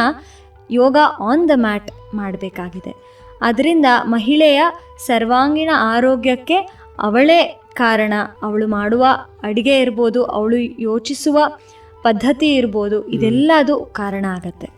ಯೋಗ ಆನ್ ದ ಮ್ಯಾಟ್ ಮಾಡಬೇಕಾಗಿದೆ. ಅದರಿಂದ ಮಹಿಳೆಯ ಸರ್ವಾಂಗೀಣ ಆರೋಗ್ಯಕ್ಕೆ ಅವಳೇ ಕಾರಣ. ಅವಳು ಮಾಡುವ ಅಡುಗೆ ಇರ್ಬೋದು ಅವಳು ಯೋಚಿಸುವ ಪದ್ಧತಿ ಇರ್ಬೋದು ಇದೆಲ್ಲ ಅದು ಕಾರಣ ಆಗತ್ತೆ.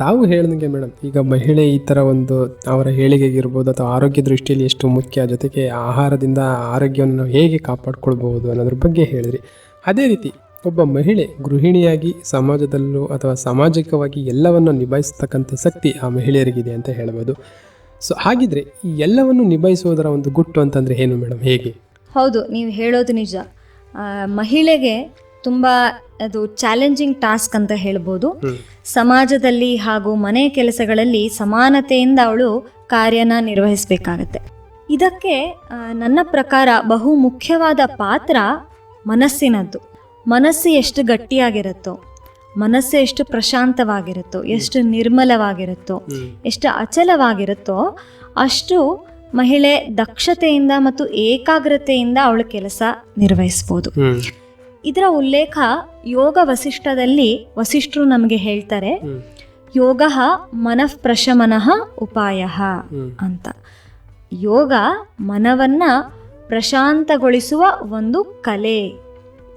ತಾವು ಹೇಳಿದಂಗೆ ಮೇಡಮ್, ಈಗ ಮಹಿಳೆ ಈ ಥರ ಒಂದು ಅವರ ಹೇಳಿಕೆಗಿರ್ಬೋದು ಅಥವಾ ಆರೋಗ್ಯ ದೃಷ್ಟಿಯಲ್ಲಿ ಎಷ್ಟು ಮುಖ್ಯ, ಜೊತೆಗೆ ಆಹಾರದಿಂದ ಆರೋಗ್ಯವನ್ನು ನಾವು ಹೇಗೆ ಕಾಪಾಡ್ಕೊಳ್ಬಹುದು ಅನ್ನೋದ್ರ ಬಗ್ಗೆ ಹೇಳಿದ್ರಿ. ಅದೇ ರೀತಿ ಒಬ್ಬ ಮಹಿಳೆ ಗೃಹಿಣಿಯಾಗಿ ಸಮಾಜದಲ್ಲೂ ಅಥವಾ ಸಾಮಾಜಿಕವಾಗಿ ಎಲ್ಲವನ್ನು ನಿಭಾಯಿಸ್ತಕ್ಕಂಥ ಶಕ್ತಿ ಆ ಮಹಿಳೆಯರಿಗಿದೆ ಅಂತ ಹೇಳ್ಬೋದು. ಸೊ, ಹಾಗಿದ್ರೆ ಈ ಎಲ್ಲವನ್ನು ನಿಭಾಯಿಸುವುದರ ಒಂದು ಗುಟ್ಟು ಅಂತಂದರೆ ಏನು ಮೇಡಮ್, ಹೇಗೆ? ಹೌದು, ನೀವು ಹೇಳೋದು ನಿಜ. ಮಹಿಳೆಗೆ ತುಂಬ ಅದು ಚಾಲೆಂಜಿಂಗ್ ಟಾಸ್ಕ್ ಅಂತ ಹೇಳ್ಬೋದು. ಸಮಾಜದಲ್ಲಿ ಹಾಗೂ ಮನೆ ಕೆಲಸಗಳಲ್ಲಿ ಸಮಾನತೆಯಿಂದ ಅವಳು ಕಾರ್ಯನ ನಿರ್ವಹಿಸಬೇಕಾಗತ್ತೆ. ಇದಕ್ಕೆ ನನ್ನ ಪ್ರಕಾರ ಬಹು ಮುಖ್ಯವಾದ ಪಾತ್ರ ಮನಸ್ಸಿನದ್ದು. ಮನಸ್ಸು ಎಷ್ಟು ಗಟ್ಟಿಯಾಗಿರುತ್ತೋ ಮನಸ್ಸು ಎಷ್ಟು ಪ್ರಶಾಂತವಾಗಿರುತ್ತೋ ಎಷ್ಟು ನಿರ್ಮಲವಾಗಿರುತ್ತೋ ಎಷ್ಟು ಅಚಲವಾಗಿರುತ್ತೋ ಅಷ್ಟು ಮಹಿಳೆ ದಕ್ಷತೆಯಿಂದ ಮತ್ತು ಏಕಾಗ್ರತೆಯಿಂದ ಅವಳ ಕೆಲಸ ನಿರ್ವಹಿಸ್ಬೋದು. ಇದರ ಉಲ್ಲೇಖ ಯೋಗ ವಸಿಷ್ಠದಲ್ಲಿ ವಸಿಷ್ಠರು ನಮಗೆ ಹೇಳ್ತಾರೆ. ಯೋಗ ಮನಃ ಪ್ರಶಮನಃ ಉಪಾಯ ಅಂತ. ಯೋಗ ಮನವನ್ನ ಪ್ರಶಾಂತಗೊಳಿಸುವ ಒಂದು ಕಲೆ.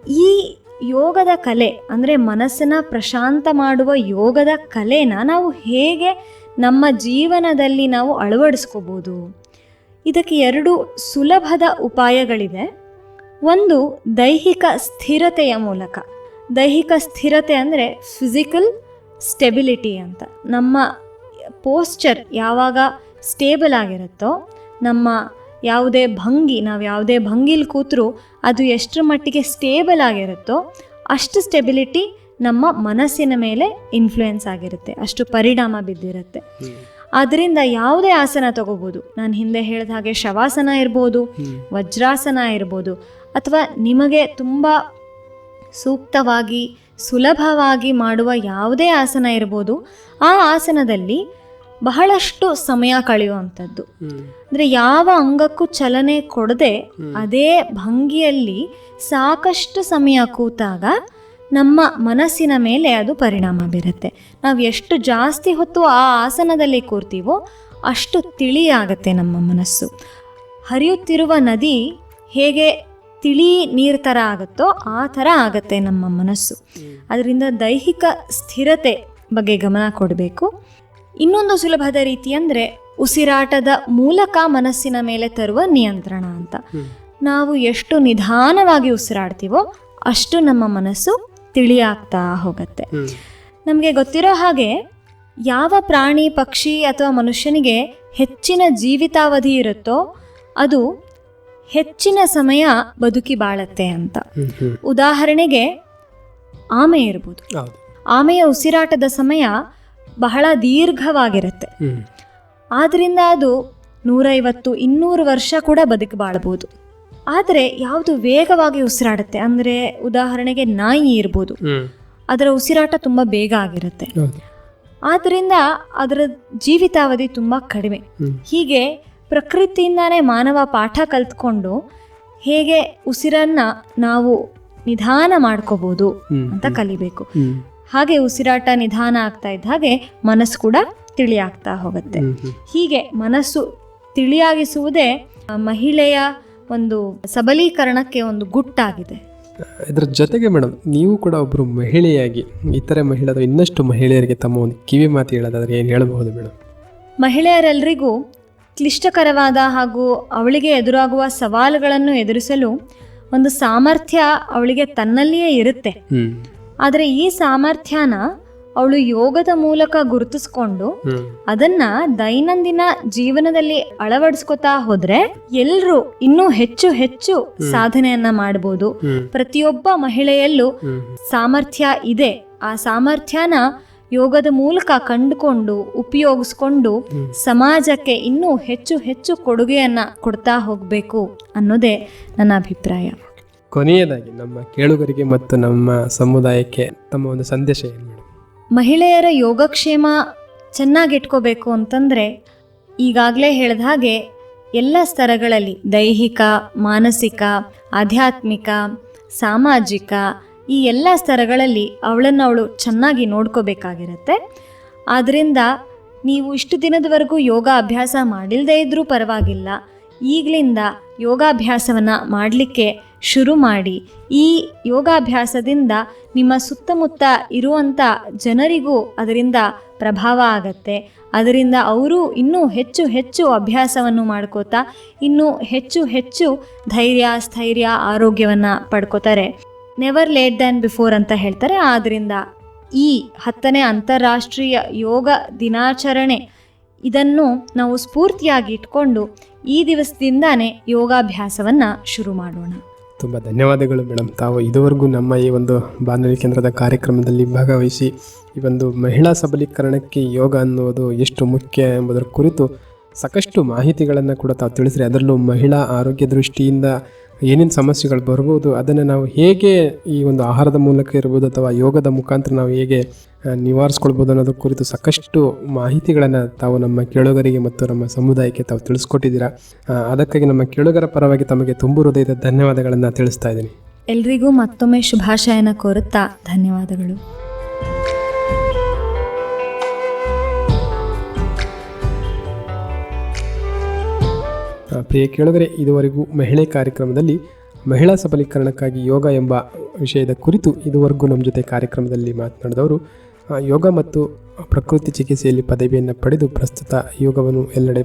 ಈ ಯೋಗದ ಕಲೆ ಅಂದರೆ ಮನಸ್ಸನ್ನ ಪ್ರಶಾಂತ ಮಾಡುವ ಯೋಗದ ಕಲೆನ ನಾವು ಹೇಗೆ ನಮ್ಮ ಜೀವನದಲ್ಲಿ ನಾವು ಅಳವಡಿಸ್ಕೋಬೋದು. ಇದಕ್ಕೆ ಎರಡು ಸುಲಭದ ಉಪಾಯಗಳಿದೆ. ಒಂದು ದೈಹಿಕ ಸ್ಥಿರತೆಯ ಮೂಲಕ. ದೈಹಿಕ ಸ್ಥಿರತೆ ಅಂದರೆ ಫಿಸಿಕಲ್ ಸ್ಟೆಬಿಲಿಟಿ ಅಂತ. ನಮ್ಮ ಪೋಸ್ಚರ್ ಯಾವಾಗ ಸ್ಟೇಬಲ್ ಆಗಿರುತ್ತೋ ನಮ್ಮ ಯಾವುದೇ ಭಂಗಿ ನಾವು ಯಾವುದೇ ಭಂಗಿಲಿ ಕೂತರೂ ಅದು ಎಷ್ಟರ ಮಟ್ಟಿಗೆ ಸ್ಟೇಬಲ್ ಆಗಿರುತ್ತೋ ಅಷ್ಟು ಸ್ಟೆಬಿಲಿಟಿ ನಮ್ಮ ಮನಸ್ಸಿನ ಮೇಲೆ ಇನ್ಫ್ಲುಯೆನ್ಸ್ ಆಗಿರುತ್ತೆ. ಅಷ್ಟು ಪರಿಣಾಮ ಬಿದ್ದಿರುತ್ತೆ. ಆದ್ದರಿಂದ ಯಾವುದೇ ಆಸನ ತಗೋಬೋದು. ನಾನು ಹಿಂದೆ ಹೇಳಿದ ಹಾಗೆ ಶವಾಸನ ಇರ್ಬೋದು ವಜ್ರಾಸನ ಇರ್ಬೋದು. ಅಥವಾ ನಿಮಗೆ ತುಂಬ ಸೂಕ್ತವಾಗಿ ಸುಲಭವಾಗಿ ಮಾಡುವ ಯಾವುದೇ ಆಸನ ಇರ್ಬೋದು ಆ ಆಸನದಲ್ಲಿ ಬಹಳಷ್ಟು ಸಮಯ ಕಳೆಯುವಂಥದ್ದು. ಅಂದರೆ ಯಾವ ಅಂಗಕ್ಕೂ ಚಲನೆ ಕೊಡದೆ ಅದೇ ಭಂಗಿಯಲ್ಲಿ ಸಾಕಷ್ಟು ಸಮಯ ಕೂತಾಗ ನಮ್ಮ ಮನಸ್ಸಿನ ಮೇಲೆ ಅದು ಪರಿಣಾಮ ಬೀರುತ್ತೆ. ನಾವು ಎಷ್ಟು ಜಾಸ್ತಿ ಹೊತ್ತು ಆ ಆಸನದಲ್ಲಿ ಕೂರ್ತೀವೋ ಅಷ್ಟು ತಿಳಿಯಾಗತ್ತೆ ನಮ್ಮ ಮನಸ್ಸು. ಹರಿಯುತ್ತಿರುವ ನದಿ ಹೇಗೆ ತಿಳಿ ನೀರು ಥರ ಆಗುತ್ತೋ ಆ ಥರ ಆಗುತ್ತೆ ನಮ್ಮ ಮನಸ್ಸು. ಅದರಿಂದ ದೈಹಿಕ ಸ್ಥಿರತೆ ಬಗ್ಗೆ ಗಮನ ಕೊಡಬೇಕು. ಇನ್ನೊಂದು ಸುಲಭದ ರೀತಿ ಅಂದರೆ ಉಸಿರಾಟದ ಮೂಲಕ ಮನಸ್ಸಿನ ಮೇಲೆ ತರುವ ನಿಯಂತ್ರಣ ಅಂತ. ನಾವು ಎಷ್ಟು ನಿಧಾನವಾಗಿ ಉಸಿರಾಡ್ತೀವೋ ಅಷ್ಟು ನಮ್ಮ ಮನಸ್ಸು ತಿಳಿಯಾಗ್ತಾ ಹೋಗುತ್ತೆ. ನಮಗೆ ಗೊತ್ತಿರೋ ಹಾಗೆ ಯಾವ ಪ್ರಾಣಿ, ಪಕ್ಷಿ ಅಥವಾ ಮನುಷ್ಯನಿಗೆ ಹೆಚ್ಚಿನ ಜೀವಿತಾವಧಿ ಇರುತ್ತೋ ಅದು ಹೆಚ್ಚಿನ ಸಮಯ ಬದುಕಿ ಬಾಳತ್ತೆ ಅಂತ. ಉದಾಹರಣೆಗೆ ಆಮೆ ಇರ್ಬೋದು. ಆಮೆಯ ಉಸಿರಾಟದ ಸಮಯ ಬಹಳ ದೀರ್ಘವಾಗಿರುತ್ತೆ. ಆದ್ರಿಂದ ಆದ್ದರಿಂದ ಅದು ನೂರೈವತ್ತು ಇನ್ನೂರು ವರ್ಷ ಕೂಡ ಬದುಕು ಬಾಳ್ಬೋದು. ಆದರೆ ಯಾವುದು ವೇಗವಾಗಿ ಉಸಿರಾಡುತ್ತೆ ಅಂದರೆ ಉದಾಹರಣೆಗೆ ನಾಯಿ ಇರ್ಬೋದು. ಅದರ ಉಸಿರಾಟ ತುಂಬ ಬೇಗ ಆಗಿರುತ್ತೆ. ಆದ್ದರಿಂದ ಅದರ ಜೀವಿತಾವಧಿ ತುಂಬ ಕಡಿಮೆ. ಹೀಗೆ ಪ್ರಕೃತಿಯಿಂದಾನೇ ಮಾನವ ಪಾಠ ಕಲ್ತ್ಕೊಂಡು ಹೇಗೆ ಉಸಿರನ್ನ ನಾವು ನಿಧಾನ ಮಾಡ್ಕೋಬಹುದು ಅಂತ ಕಲಿಬೇಕು. ಹಾಗೆ ಉಸಿರಾಟ ನಿಧಾನ ಆಗ್ತಾ ಇದ್ದ ಹಾಗೆ ಮನಸ್ಸು ಕೂಡ ತಿಳಿಯಾಗ್ತಾ ಹೋಗುತ್ತೆ. ಹೀಗೆ ಮನಸ್ಸು ತಿಳಿಯಾಗಿಸುವುದೇ ಮಹಿಳೆಯ ಒಂದು ಸಬಲೀಕರಣಕ್ಕೆ ಒಂದು ಗುಟ್ಟಾಗಿದೆ. ಇದರ ಜೊತೆಗೆ ಮೇಡಮ್ ನೀವು ಕೂಡ ಒಬ್ಬರು ಮಹಿಳೆಯಾಗಿ ಇತರೆ ಮಹಿಳೆಯರು ಇನ್ನಷ್ಟು ಮಹಿಳೆಯರಿಗೆ ತಮ್ಮ ಒಂದು ಕಿವಿ ಮಾತು ಹೇಳೋದಾದ್ರೆ ಏನು ಹೇಳಬಹುದು ಮೇಡಮ್ ಮಹಿಳೆಯರೆಲ್ಲರಿಗೂ ಕ್ಲಿಷ್ಟಕರವಾದ ಹಾಗೂ ಅವಳಿಗೆ ಎದುರಾಗುವ ಸವಾಲುಗಳನ್ನು ಎದುರಿಸಲು ಒಂದು ಸಾಮರ್ಥ್ಯ ಅವಳಿಗೆ ತನ್ನಲ್ಲಿಯೇ ಇರುತ್ತೆ. ಆದರೆ ಈ ಸಾಮರ್ಥ್ಯನ ಅವಳು ಯೋಗದ ಮೂಲಕ ಗುರುತಿಸ್ಕೊಂಡು ಅದನ್ನ ದೈನಂದಿನ ಜೀವನದಲ್ಲಿ ಅಳವಡಿಸ್ಕೊತಾ ಹೋದ್ರೆ ಎಲ್ಲರೂ ಇನ್ನೂ ಹೆಚ್ಚು ಹೆಚ್ಚು ಸಾಧನೆಯನ್ನ ಮಾಡಬಹುದು ಪ್ರತಿಯೊಬ್ಬ ಮಹಿಳೆಯಲ್ಲೂ ಸಾಮರ್ಥ್ಯ ಇದೆ. ಆ ಸಾಮರ್ಥ್ಯನ ಯೋಗದ ಮೂಲಕ ಕಂಡುಕೊಂಡು ಉಪಯೋಗಿಸ್ಕೊಂಡು ಸಮಾಜಕ್ಕೆ ಇನ್ನೂ ಹೆಚ್ಚು ಹೆಚ್ಚು ಕೊಡುಗೆಯನ್ನು ಕೊಡ್ತಾ ಹೋಗಬೇಕು ಅನ್ನೋದೇ ನನ್ನ ಅಭಿಪ್ರಾಯ. ಕೊನೆಯದಾಗಿ ನಮ್ಮ ಕೇಳುಗರಿಗೆ ಮತ್ತು ನಮ್ಮ ಸಮುದಾಯಕ್ಕೆ ತಮ್ಮ ಒಂದು ಸಂದೇಶ ಏನು ಮಹಿಳೆಯರ ಯೋಗಕ್ಷೇಮ ಚೆನ್ನಾಗಿಟ್ಕೋಬೇಕು ಅಂತಂದರೆ ಈಗಾಗಲೇ ಹೇಳಿದ ಹಾಗೆ ಎಲ್ಲ ಸ್ತರಗಳಲ್ಲಿ ದೈಹಿಕ ಮಾನಸಿಕ ಆಧ್ಯಾತ್ಮಿಕ ಸಾಮಾಜಿಕ ಈ ಎಲ್ಲ ಸ್ತರಗಳಲ್ಲಿ ಅವಳನ್ನು ಅವಳು ಚೆನ್ನಾಗಿ ನೋಡ್ಕೋಬೇಕಾಗಿರುತ್ತೆ. ಆದ್ದರಿಂದ ನೀವು ಇಷ್ಟು ದಿನದವರೆಗೂ ಯೋಗ ಅಭ್ಯಾಸ ಮಾಡಿಲ್ಲದೇ ಇದ್ದರೂ ಪರವಾಗಿಲ್ಲ. ಈಗಲಿಂದ ಯೋಗಾಭ್ಯಾಸವನ್ನು ಮಾಡಲಿಕ್ಕೆ ಶುರು ಮಾಡಿ. ಈ ಯೋಗಾಭ್ಯಾಸದಿಂದ ನಿಮ್ಮ ಸುತ್ತಮುತ್ತ ಇರುವಂಥ ಜನರಿಗೂ ಅದರಿಂದ ಪ್ರಭಾವ ಆಗತ್ತೆ. ಅದರಿಂದ ಅವರು ಇನ್ನೂ ಹೆಚ್ಚು ಹೆಚ್ಚು ಅಭ್ಯಾಸವನ್ನು ಮಾಡ್ಕೋತಾ, ಇನ್ನೂ ಹೆಚ್ಚು ಹೆಚ್ಚು ಧೈರ್ಯ, ಸ್ಥೈರ್ಯ, ಆರೋಗ್ಯವನ್ನು ಪಡ್ಕೋತಾರೆ. ನೆವರ್ ಲೇಟ್ ದ್ಯಾನ್ ಬಿಫೋರ್ ಅಂತ ಹೇಳ್ತಾರೆ. ಆದ್ದರಿಂದ ಈ ಹತ್ತನೇ ಅಂತಾರಾಷ್ಟ್ರೀಯ ಯೋಗ ದಿನಾಚರಣೆ, ಇದನ್ನು ನಾವು ಸ್ಫೂರ್ತಿಯಾಗಿ ಇಟ್ಕೊಂಡು ಈ ದಿವಸದಿಂದಾನೇ ಯೋಗಾಭ್ಯಾಸವನ್ನು ಶುರು ಮಾಡೋಣ. ತುಂಬ ಧನ್ಯವಾದಗಳು ಮೇಡಮ್ ತಾವು ಇದುವರೆಗೂ ನಮ್ಮ ಈ ಒಂದು ಬಾನುಲಿ ಕೇಂದ್ರದ ಕಾರ್ಯಕ್ರಮದಲ್ಲಿ ಭಾಗವಹಿಸಿ ಈ ಒಂದು ಮಹಿಳಾ ಸಬಲೀಕರಣಕ್ಕೆ ಯೋಗ ಅನ್ನುವುದು ಎಷ್ಟು ಮುಖ್ಯ ಎಂಬುದರ ಕುರಿತು ಸಾಕಷ್ಟು ಮಾಹಿತಿಗಳನ್ನು ಕೂಡ ತಾವು ತಿಳಿಸ್ರಿ. ಅದರಲ್ಲೂ ಮಹಿಳಾ ಆರೋಗ್ಯ ದೃಷ್ಟಿಯಿಂದ ಏನೇನು ಸಮಸ್ಯೆಗಳು ಬರ್ಬೋದು, ಅದನ್ನು ನಾವು ಹೇಗೆ ಈ ಒಂದು ಆಹಾರದ ಮೂಲಕ ಇರ್ಬೋದು ಅಥವಾ ಯೋಗದ ಮುಖಾಂತರ ನಾವು ಹೇಗೆ ನಿವಾರಿಸ್ಕೊಳ್ಬೋದು ಅನ್ನೋದ್ರ ಕುರಿತು ಸಾಕಷ್ಟು ಮಾಹಿತಿಗಳನ್ನು ತಾವು ನಮ್ಮ ಕೇಳುಗರಿಗೆ ಮತ್ತು ನಮ್ಮ ಸಮುದಾಯಕ್ಕೆ ತಾವು ತಿಳಿಸ್ಕೊಟ್ಟಿದ್ದೀರಾ. ಅದಕ್ಕಾಗಿ ನಮ್ಮ ಕೇಳುಗರ ಪರವಾಗಿ ತಮಗೆ ತುಂಬು ಹೃದಯದ ಧನ್ಯವಾದಗಳನ್ನು ತಿಳಿಸ್ತಾ ಇದ್ದೀನಿ. ಎಲ್ರಿಗೂ ಮತ್ತೊಮ್ಮೆ ಶುಭಾಶಯನ ಕೋರುತ್ತಾ ಧನ್ಯವಾದಗಳು. ಆ, ಪ್ರಿಯ ಕೇಳುಗರೆ ಇದುವರೆಗೂ ಮಹಿಳೆ ಕಾರ್ಯಕ್ರಮದಲ್ಲಿ ಮಹಿಳಾ ಸಬಲೀಕರಣಕ್ಕಾಗಿ ಯೋಗ ಎಂಬ ವಿಷಯದ ಕುರಿತು ಇದುವರೆಗೂ ನಮ್ಮ ಜೊತೆ ಕಾರ್ಯಕ್ರಮದಲ್ಲಿ ಮಾತನಾಡಿದವರು ಯೋಗ ಮತ್ತು ಪ್ರಕೃತಿ ಚಿಕಿತ್ಸೆಯಲ್ಲಿ ಪದವಿಯನ್ನು ಪಡೆದು ಪ್ರಸ್ತುತ ಯೋಗವನ್ನು ಎಲ್ಲೆಡೆ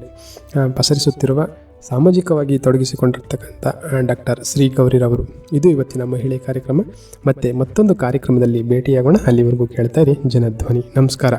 ಪಸರಿಸುತ್ತಿರುವ ಸಾಮಾಜಿಕವಾಗಿ ತೊಡಗಿಸಿಕೊಂಡಿರ್ತಕ್ಕಂಥ ಡಾಕ್ಟರ್ ಶ್ರೀ ಗೌರಿರವರು ಇದು ಇವತ್ತಿನ ಮಹಿಳೆ ಕಾರ್ಯಕ್ರಮ. ಮತ್ತು ಮತ್ತೊಂದು ಕಾರ್ಯಕ್ರಮದಲ್ಲಿ ಭೇಟಿಯಾಗೋಣ. ಅಲ್ಲಿವರೆಗೂ ಕೇಳ್ತಾ ಇರಿ. ಜನಧ್ವನಿ. ನಮಸ್ಕಾರ.